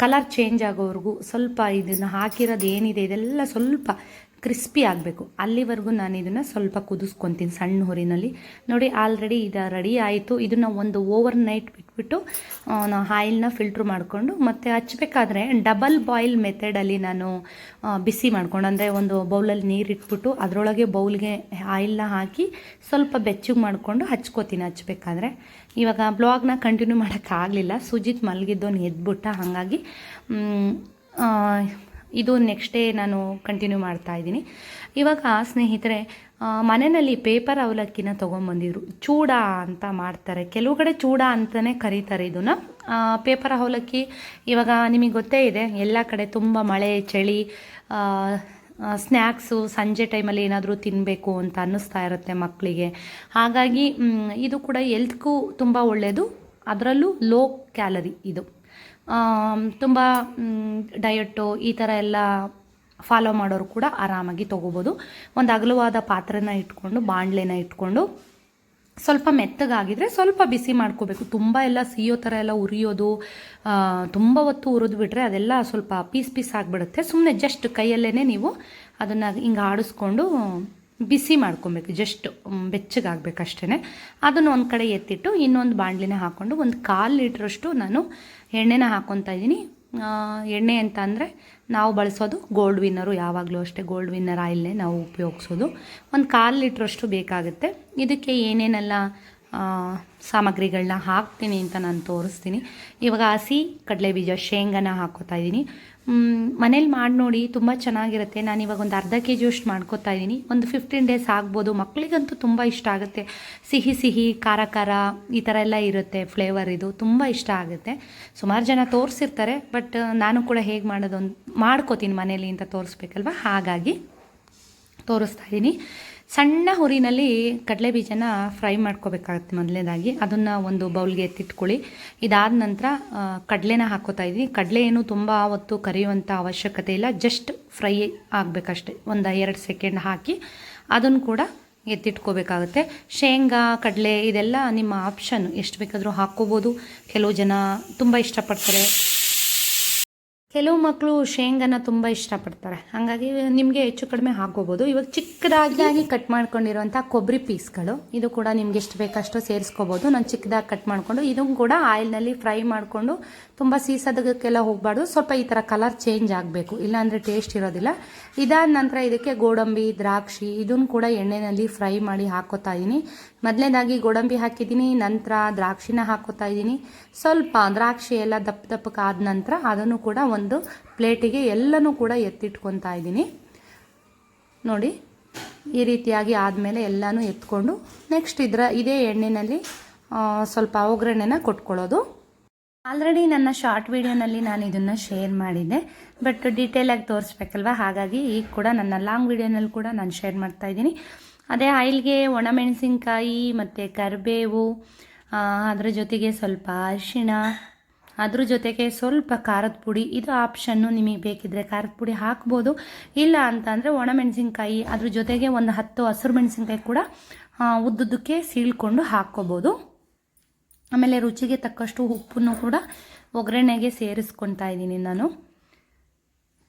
ಕಲರ್ ಚೇಂಜ್ ಆಗೋವರೆಗೂ ಸ್ವಲ್ಪ ಇದನ್ನು ಹಾಕಿರೋದು ಏನಿದೆ, ಇದೆಲ್ಲ ಸ್ವಲ್ಪ ಕ್ರಿಸ್ಪಿ ಆಗಬೇಕು. ಅಲ್ಲಿವರೆಗೂ ನಾನು ಇದನ್ನು ಸ್ವಲ್ಪ ಕುದಿಸ್ಕೊತೀನಿ ಸಣ್ಣ ಹುರಿನಲ್ಲಿ. ನೋಡಿ ಆಲ್ರೆಡಿ ಇದು ರೆಡಿ ಆಯಿತು. ಇದನ್ನು ಒಂದು ಓವರ್ ನೈಟ್ ಬಿಟ್ಬಿಟ್ಟು ನಾವು ಆಯಿಲ್ನ ಫಿಲ್ಟ್ರ್ ಮಾಡಿಕೊಂಡು, ಮತ್ತು ಹಚ್ಚಬೇಕಾದ್ರೆ ಡಬಲ್ ಬಾಯ್ಲ್ ಮೆಥಡಲ್ಲಿ ನಾನು ಬಿಸಿ ಮಾಡ್ಕೊಂಡು, ಅಂದರೆ ಒಂದು ಬೌಲಲ್ಲಿ ನೀರು ಇಟ್ಬಿಟ್ಟು, ಅದರೊಳಗೆ ಬೌಲ್ಗೆ ಆಯಿಲ್ನ ಹಾಕಿ ಸ್ವಲ್ಪ ಬೆಚ್ಚಗೆ ಮಾಡಿಕೊಂಡು ಹಚ್ಕೋತೀನಿ ಹಚ್ಬೇಕಾದ್ರೆ. ಇವಾಗ ಬ್ಲಾಗ್ನ ಕಂಟಿನ್ಯೂ ಮಾಡೋಕ್ಕಾಗಲಿಲ್ಲ ಸುಜಿತ್ ಮಲಗಿದ್ದವನು ಎದ್ಬಿಟ್ಟ, ಹಾಗಾಗಿ ಇದು ನೆಕ್ಸ್ಟ್ ಡೇ ನಾನು ಕಂಟಿನ್ಯೂ ಮಾಡ್ತಾ ಇದ್ದೀನಿ. ಇವಾಗ ಸ್ನೇಹಿತರೆ ಮನೆಯಲ್ಲಿ ಪೇಪರ್ ಅವಲಕ್ಕಿನ ತೊಗೊಂಬಂದಿದ್ರು. ಚೂಡ ಅಂತ ಮಾಡ್ತಾರೆ. ಕೆಲವು ಕಡೆ ಚೂಡ ಅಂತಲೇ ಕರೀತಾರೆ ಇದನ್ನು. ಪೇಪರ್ ಅವಲಕ್ಕಿ ಇವಾಗ ನಿಮಗೆ ಗೊತ್ತೇ ಇದೆ, ಎಲ್ಲ ಕಡೆ ತುಂಬ ಮಳೆ, ಚಳಿ ಸ್ನ್ಯಾಕ್ಸು ಸಂಜೆ ಟೈಮಲ್ಲಿ ಏನಾದರೂ ತಿನ್ನಬೇಕು ಅಂತ ಅನ್ನಿಸ್ತಾ ಇರುತ್ತೆ ಮಕ್ಕಳಿಗೆ ಹಾಗಾಗಿ ಇದು ಕೂಡ ಎಲ್ತ್ಗೂ ತುಂಬ ಒಳ್ಳೆಯದು ಅದರಲ್ಲೂ ಲೋ ಕ್ಯಾಲರಿ ಇದು. ತುಂಬ ಡಯಟು ಈ ಥರ ಎಲ್ಲ ಫಾಲೋ ಮಾಡೋರು ಕೂಡ ಆರಾಮಾಗಿ ತೊಗೋಬೋದು. ಒಂದು ಅಗಲವಾದ ಪಾತ್ರೆನ ಇಟ್ಕೊಂಡು, ಬಾಣಲೆನ ಇಟ್ಕೊಂಡು, ಸ್ವಲ್ಪ ಮೆತ್ತಗಾಗಿದ್ರೆ ಸ್ವಲ್ಪ ಬಿಸಿ ಮಾಡ್ಕೋಬೇಕು. ತುಂಬ ಎಲ್ಲ ಸಿಯೋ ಥರ ಎಲ್ಲ ಉರಿಯೋದು ತುಂಬ ಹೊತ್ತು ಉರಿದು ಬಿಟ್ರೆ ಅದೆಲ್ಲ ಸ್ವಲ್ಪ ಪೀಸ್ ಪೀಸ್ ಆಗಿಬಿಡುತ್ತೆ. ಸುಮ್ಮನೆ ಜಸ್ಟ್ ಕೈಯಲ್ಲೇ ನೀವು ಅದನ್ನು ಹಿಂಗೆ ಆಡಿಸ್ಕೊಂಡು ಬಿಸಿ ಮಾಡ್ಕೊಬೇಕು, ಜಸ್ಟ್ ಬೆಚ್ಚಗಾಗಬೇಕಷ್ಟೇ ಅದನ್ನು ಒಂದು ಕಡೆ ಎತ್ತಿಟ್ಟು ಇನ್ನೊಂದು ಬಾಣಲಿನ ಹಾಕ್ಕೊಂಡು ಒಂದು ಕಾಲು ಲೀಟ್ರಷ್ಟು ನಾನು ಎಣ್ಣೆನ ಹಾಕ್ಕೊತಾ ಇದ್ದೀನಿ. ಎಣ್ಣೆ ಅಂತ ಅಂದರೆ ನಾವು ಬಳಸೋದು ಗೋಲ್ಡ್ ವಿನ್ನರು ಯಾವಾಗಲೂ ಅಷ್ಟೇ ಗೋಲ್ಡ್ ವಿನ್ನರ್ ಆಯಿಲ್ನೇ ನಾವು ಉಪಯೋಗಿಸೋದು. ಒಂದು ಕಾಲು ಲೀಟ್ರಷ್ಟು ಬೇಕಾಗುತ್ತೆ. ಇದಕ್ಕೆ ಏನೇನೆಲ್ಲ ಸಾಮಗ್ರಿಗಳನ್ನ ಹಾಕ್ತೀನಿ ಅಂತ ನಾನು ತೋರಿಸ್ತೀನಿ. ಇವಾಗ ಹಸಿ ಕಡಲೆ ಬೀಜ ಶೇಂಗಾನ ಹಾಕೋತಾ ಇದ್ದೀನಿ. ಮನೇಲಿ ಮಾಡಿ ನೋಡಿ ತುಂಬ ಚೆನ್ನಾಗಿರುತ್ತೆ. ನಾನು ಇವಾಗ ಒಂದು ಅರ್ಧ ಕೆ ಜಿಯಷ್ಟು ಮಾಡ್ಕೋತಾ ಇದ್ದೀನಿ. ಒಂದು ಫಿಫ್ಟೀನ್ ಡೇಸ್ ಆಗ್ಬೋದು. ಮಕ್ಕಳಿಗಂತೂ ತುಂಬ ಇಷ್ಟ ಆಗುತ್ತೆ. ಸಿಹಿ ಸಿಹಿ, ಖಾರ ಖಾರ, ಈ ಥರ ಎಲ್ಲ ಇರುತ್ತೆ ಫ್ಲೇವರ್ ಇದು. ತುಂಬ ಇಷ್ಟ ಆಗುತ್ತೆ. ಸುಮಾರು ಜನ ತೋರಿಸಿರ್ತಾರೆ ಬಟ್ ನಾನು ಕೂಡ ಹೇಗೆ ಮಾಡೋದು ಮಾಡ್ಕೊತೀನಿ ಮಾಡ್ಕೋತೀನಿ ಮನೇಲಿ ಅಂತ ತೋರಿಸ್ಬೇಕಲ್ವ? ಹಾಗಾಗಿ ತೋರಿಸ್ತಾ ಇದ್ದೀನಿ. ಸಣ್ಣ ಹುರಿನಲ್ಲಿ ಕಡಲೆ ಬೀಜನ ಫ್ರೈ ಮಾಡ್ಕೋಬೇಕಾಗತ್ತೆ ಮೊದಲನೇದಾಗಿ ಅದನ್ನು ಒಂದು ಬೌಲ್ಗೆ ಎತ್ತಿಟ್ಕೊಳ್ಳಿ. ಇದಾದ ನಂತರ ಕಡಲೆನ ಹಾಕೋತಾ ಇದ್ವಿ. ಕಡಲೆ ಏನು ತುಂಬ ಹೊತ್ತು ಕರಿಯುವಂಥ ಅವಶ್ಯಕತೆ ಇಲ್ಲ. ಜಸ್ಟ್ ಫ್ರೈ ಆಗಬೇಕಷ್ಟೆ. ಒಂದು ಎರಡು ಸೆಕೆಂಡ್ ಹಾಕಿ ಅದನ್ನು ಕೂಡ ಎತ್ತಿಟ್ಕೋಬೇಕಾಗುತ್ತೆ. ಶೇಂಗಾ, ಕಡಲೆ, ಇದೆಲ್ಲ ನಿಮ್ಮ ಆಪ್ಷನ್. ಎಷ್ಟು ಬೇಕಾದರೂ ಹಾಕ್ಕೋಬೋದು. ಕೆಲವು ಜನ ತುಂಬ ಇಷ್ಟಪಡ್ತಾರೆ. ಕೆಲವು ಮಕ್ಕಳು ಶೇಂಗನ ತುಂಬ ಇಷ್ಟಪಡ್ತಾರೆ. ಹಾಗಾಗಿ ನಿಮಗೆ ಹೆಚ್ಚು ಕಡಿಮೆ ಹಾಕೋಬೋದು ಇವಾಗ ಚಿಕ್ಕದಾಗಿ ಕಟ್ ಮಾಡ್ಕೊಂಡಿರುವಂಥ ಕೊಬ್ಬರಿ ಪೀಸ್ಗಳು, ಇದು ಕೂಡ ನಿಮ್ಗೆ ಎಷ್ಟು ಬೇಕಷ್ಟು ಸೇರಿಸ್ಕೋಬೋದು. ನಾನು ಚಿಕ್ಕದಾಗಿ ಕಟ್ ಮಾಡಿಕೊಂಡು, ಇದನ್ನು ಕೂಡ ಆಯಿಲ್ನಲ್ಲಿ ಫ್ರೈ ಮಾಡಿಕೊಂಡು ತುಂಬ ಸೀಸದಕ್ಕೆಲ್ಲ ಹೋಗಬಾರ್ದು. ಸ್ವಲ್ಪ ಈ ಥರ ಕಲರ್ ಚೇಂಜ್ ಆಗಬೇಕು. ಇಲ್ಲಾಂದರೆ ಟೇಸ್ಟ್ ಇರೋದಿಲ್ಲ. ಇದಾದ ನಂತರ ಇದಕ್ಕೆ ಗೋಡಂಬಿ, ದ್ರಾಕ್ಷಿ, ಇದನ್ನು ಕೂಡ ಎಣ್ಣೆಯಲ್ಲಿ ಫ್ರೈ ಮಾಡಿ ಹಾಕೋತಾ ಇದ್ದೀನಿ ಮೊದಲನೇದಾಗಿ ಗೋಡಂಬಿ ಹಾಕಿದ್ದೀನಿ ನಂತರ ದ್ರಾಕ್ಷಿನ ಹಾಕೋತಾ ಇದ್ದೀನಿ ಸ್ವಲ್ಪ ದ್ರಾಕ್ಷಿ ಎಲ್ಲ ದಪ್ಪ ದಪ್ಪಕ್ಕಾದ ನಂತರ ಅದನ್ನು ಕೂಡ ಒಂದು ಪ್ಲೇಟಿಗೆ ಎಲ್ಲನೂ ಕೂಡ ಎತ್ತಿಟ್ಕೊತಾ ಇದ್ದೀನಿ ನೋಡಿ, ಈ ರೀತಿಯಾಗಿ ಆದಮೇಲೆ ಎಲ್ಲನೂ ಎತ್ಕೊಂಡು ನೆಕ್ಸ್ಟ್ ಇದರ ಇದೇ ಎಣ್ಣೆಯಲ್ಲಿ ಸ್ವಲ್ಪ ಒಗ್ಗರಣೆನ ಕೊಟ್ಕೊಳ್ಳೋದು. ಆಲ್ರೆಡಿ ನನ್ನ ಶಾರ್ಟ್ ವಿಡಿಯೋನಲ್ಲಿ ನಾನು ಇದನ್ನು ಶೇರ್ ಮಾಡಿದ್ದೆ ಬಟ್ ಡೀಟೇಲಾಗಿ ತೋರಿಸ್ಬೇಕಲ್ವ? ಹಾಗಾಗಿ ಈಗ ಕೂಡ ನನ್ನ ಲಾಂಗ್ ವಿಡಿಯೋನಲ್ಲಿ ಕೂಡ ನಾನು ಶೇರ್ ಮಾಡ್ತಾ ಇದ್ದೀನಿ. ಅದೇ ಆಯಿಲ್ಗೆ ಒಣಮೆಣಸಿನ್ಕಾಯಿ ಮತ್ತು ಕರಿಬೇವು ಅದರ ಜೊತೆಗೆ ಸ್ವಲ್ಪ ಅರಿಶಿಣ, ಅದ್ರ ಜೊತೆಗೆ ಸ್ವಲ್ಪ ಖಾರದ ಪುಡಿ, ಇದು ಆಪ್ಷನ್ನು ನಿಮಗೆ ಬೇಕಿದ್ರೆ ಖಾರದ ಪುಡಿ ಹಾಕ್ಬೋದು. ಇಲ್ಲ ಅಂತಂದರೆ ಒಣಮೆಣಸಿನ್ಕಾಯಿ ಅದ್ರ ಜೊತೆಗೆ ಒಂದು ಹತ್ತು ಹಸಿರು ಮೆಣಸಿನ್ಕಾಯಿ ಕೂಡ ಉದ್ದುದಕ್ಕೆ ಸೀಳ್ಕೊಂಡು ಹಾಕ್ಕೋಬೋದು. ಆಮೇಲೆ ರುಚಿಗೆ ತಕ್ಕಷ್ಟು ಉಪ್ಪನ್ನು ಕೂಡ ಒಗ್ಗರಣೆಗೆ ಸೇರಿಸ್ಕೊತಾ ಇದ್ದೀನಿ ನಾನು.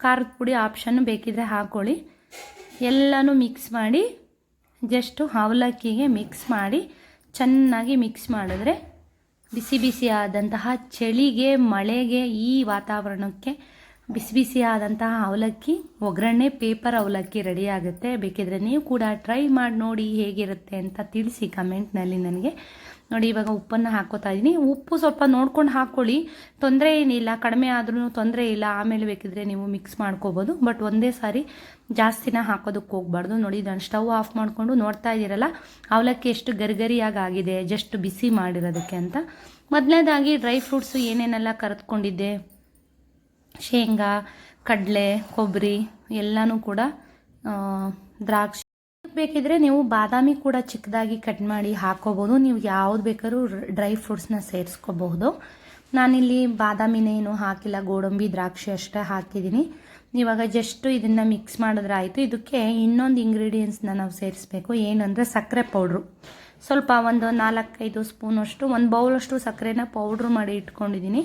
ಖಾರದ ಪುಡಿ ಆಪ್ಷನ್ ಬೇಕಿದ್ರೆ ಹಾಕ್ಕೊಳ್ಳಿ ಎಲ್ಲನೂ ಮಿಕ್ಸ್ ಮಾಡಿ ಜಸ್ಟು ಅವಲಕ್ಕಿಗೆ ಮಿಕ್ಸ್ ಮಾಡಿ, ಚೆನ್ನಾಗಿ ಮಿಕ್ಸ್ ಮಾಡಿದ್ರೆ ಬಿಸಿ ಬಿಸಿ ಆದಂತಹ ಚಳಿಗೆ, ಮಳೆಗೆ ಈ ವಾತಾವರಣಕ್ಕೆ ಬಿಸಿ ಬಿಸಿ ಆದಂತಹ ಅವಲಕ್ಕಿ ಒಗ್ಗರಣೆ ಪೇಪರ್ ಅವಲಕ್ಕಿ ರೆಡಿ ಆಗುತ್ತೆ. ಬೇಕಿದ್ರೆ ನೀವು ಕೂಡ ಟ್ರೈ ಮಾಡಿ ನೋಡಿ ಹೇಗಿರುತ್ತೆ ಅಂತ ತಿಳಿಸಿ ಕಮೆಂಟ್ನಲ್ಲಿ ನನಗೆ. ನೋಡಿ ಇವಾಗ ಉಪ್ಪನ್ನು ಹಾಕೋತಾ ಇದ್ದೀನಿ ಉಪ್ಪು ಸ್ವಲ್ಪ ನೋಡ್ಕೊಂಡು ಹಾಕ್ಕೊಳ್ಳಿ ತೊಂದರೆ ಏನಿಲ್ಲ ಕಡಿಮೆ ಆದ್ರೂ ತೊಂದರೆ ಇಲ್ಲ. ಆಮೇಲೆ ಬೇಕಿದ್ರೆ ನೀವು ಮಿಕ್ಸ್ ಮಾಡ್ಕೋಬೋದು. ಬಟ್ ಒಂದೇ ಸಾರಿ ಜಾಸ್ತಿನ ಹಾಕೋದಕ್ಕೆ ಹೋಗ್ಬಾರ್ದು. ನೋಡಿ ನಾನು ಸ್ಟವ್ ಆಫ್ ಮಾಡಿಕೊಂಡು ನೋಡ್ತಾ ಇದ್ದೀರಲ್ಲ ಅವಲಕ್ಕಿ ಎಷ್ಟು ಗರಿಗರಿಯಾಗಿ ಆಗಿದೆ ಜಸ್ಟ್ ಬಿಸಿ ಮಾಡಿರೋದಕ್ಕೆ ಅಂತ. ಮೊದಲನೇದಾಗಿ ಡ್ರೈ ಫ್ರೂಟ್ಸು ಏನೇನೆಲ್ಲ ಕರೆದುಕೊಂಡಿದ್ದೆ? ಶೇಂಗಾ ಕಡಲೆ ಕೊಬ್ಬರಿ ಎಲ್ಲನೂ ಕೂಡ ಆ, ಬೇಕಿದ್ರೆ ನೀವು ಬಾದಾಮಿ ಕೂಡ ಚಿಕ್ಕದಾಗಿ ಕಟ್ ಮಾಡಿ ಹಾಕೋಬೋದು ನೀವು ಯಾವ್ದು ಬೇಕಾದ್ರೂ ಡ್ರೈ ಫ್ರೂಟ್ಸ್ನ ಸೇರಿಸ್ಕೋಬಹುದು. ನಾನಿಲ್ಲಿ ಬಾದಾಮಿನೇನು ಹಾಕಿಲ್ಲ, ಗೋಡಂಬಿ, ದ್ರಾಕ್ಷಿ ಅಷ್ಟೇ ಹಾಕಿದ್ದೀನಿ. ಇವಾಗ ಜಸ್ಟ್ ಇದನ್ನು ಮಿಕ್ಸ್ ಮಾಡಿದ್ರೆ ಆಯಿತು. ಇದಕ್ಕೆ ಇನ್ನೊಂದು ಇಂಗ್ರೀಡಿಯೆಂಟ್ಸ್ನ ನಾವು ಸೇರಿಸ್ಬೇಕು. ಏನಂದರೆ ಸಕ್ಕರೆ ಪೌಡ್ರು. ಸ್ವಲ್ಪ ಒಂದು ನಾಲ್ಕೈದು ಸ್ಪೂನಷ್ಟು ಒಂದು ಬೌಲಷ್ಟು ಸಕ್ಕರೆನ ಪೌಡ್ರ್ ಮಾಡಿ ಇಟ್ಕೊಂಡಿದ್ದೀನಿ.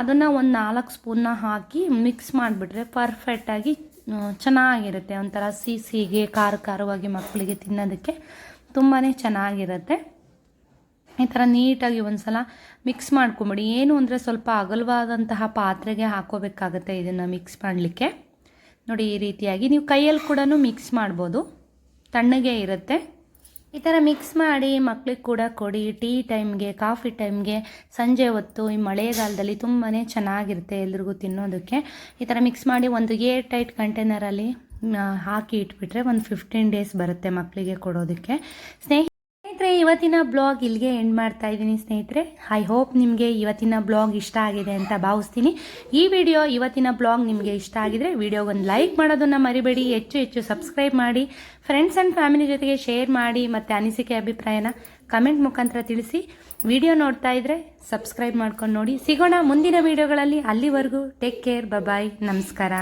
ಅದನ್ನು ಒಂದು ನಾಲ್ಕು ಸ್ಪೂನ್ನ ಹಾಕಿ ಮಿಕ್ಸ್ ಮಾಡಿಬಿಟ್ರೆ ಪರ್ಫೆಕ್ಟಾಗಿ ಚೆನ್ನಾಗಿರುತ್ತೆ ಒಂಥರ ಸಿಹಿಗೆ ಖಾರ ಖಾರವಾಗಿ ಮಕ್ಕಳಿಗೆ ತಿನ್ನೋದಕ್ಕೆ ತುಂಬಾ ಚೆನ್ನಾಗಿರುತ್ತೆ. ಈ ಥರ ನೀಟಾಗಿ ಒಂದ್ಸಲ ಮಿಕ್ಸ್ ಮಾಡ್ಕೊಂಬಿಡಿ. ಏನು ಅಂದರೆ ಸ್ವಲ್ಪ ಅಗಲವಾದಂತಹ ಪಾತ್ರೆಗೆ ಹಾಕೋಬೇಕಾಗತ್ತೆ ಇದನ್ನು ಮಿಕ್ಸ್ ಮಾಡಲಿಕ್ಕೆ. ನೋಡಿ ಈ ರೀತಿಯಾಗಿ ನೀವು ಕೈಯಲ್ಲಿ ಕೂಡ ಮಿಕ್ಸ್ ಮಾಡ್ಬೋದು. ತಣ್ಣಗೆ ಇರುತ್ತೆ. ಈ ಥರ ಮಿಕ್ಸ್ ಮಾಡಿ ಮಕ್ಳಿಗೆ ಕೂಡ ಕೊಡಿ. ಟೀ ಟೈಮ್ಗೆ ಕಾಫಿ ಟೈಮ್ಗೆ ಸಂಜೆ ಹೊತ್ತು ಈ ಮಳೆಗಾಲದಲ್ಲಿ ತುಂಬಾ ಚೆನ್ನಾಗಿರುತ್ತೆ ಎಲ್ರಿಗೂ ತಿನ್ನೋದಕ್ಕೆ. ಈ ಥರ ಮಿಕ್ಸ್ ಮಾಡಿ ಒಂದು ಏರ್ ಟೈಟ್ ಕಂಟೈನರಲ್ಲಿ ಹಾಕಿ ಇಟ್ಬಿಟ್ರೆ ಒಂದು ಫಿಫ್ಟೀನ್ ಡೇಸ್ ಬರುತ್ತೆ ಮಕ್ಕಳಿಗೆ ಕೊಡೋದಕ್ಕೆ. ಸ್ನೇಹಿ ಸ್ನೇಹಿತರೆ, ಇವತ್ತಿನ ಬ್ಲಾಗ್ ಇಲ್ಲಿಗೆ ಎಂಡ್ ಮಾಡ್ತಾ ಇದ್ದೀನಿ ಸ್ನೇಹಿತರೆ. ಐ ಹೋಪ್ ನಿಮಗೆ ಇವತ್ತಿನ ಬ್ಲಾಗ್ ಇಷ್ಟ ಆಗಿದೆ ಅಂತ ಭಾವಿಸ್ತೀನಿ. ಈ ವಿಡಿಯೋ ಇವತ್ತಿನ ಬ್ಲಾಗ್ ನಿಮಗೆ ಇಷ್ಟ ಆಗಿದ್ರೆ ವಿಡಿಯೋಗೊಂದು ಲೈಕ್ ಮಾಡೋದನ್ನು ಮರಿಬೇಡಿ. ಹೆಚ್ಚು ಹೆಚ್ಚು ಸಬ್ಸ್ಕ್ರೈಬ್ ಮಾಡಿ ಫ್ರೆಂಡ್ಸ್ ಆ್ಯಂಡ್ ಫ್ಯಾಮಿಲಿ ಜೊತೆಗೆ ಶೇರ್ ಮಾಡಿ ಮತ್ತು ಅನಿಸಿಕೆ ಅಭಿಪ್ರಾಯನ ಕಮೆಂಟ್ ಮುಖಾಂತರ ತಿಳಿಸಿ. ವಿಡಿಯೋ ನೋಡ್ತಾ ಇದ್ರೆ ಸಬ್ಸ್ಕ್ರೈಬ್ ಮಾಡ್ಕೊಂಡು ನೋಡಿ. ಸಿಗೋಣ ಮುಂದಿನ ವಿಡಿಯೋಗಳಲ್ಲಿ ಅಲ್ಲಿವರೆಗೂ ಟೇಕ್ ಕೇರ್ ಬಬಾಯ್ ನಮಸ್ಕಾರ.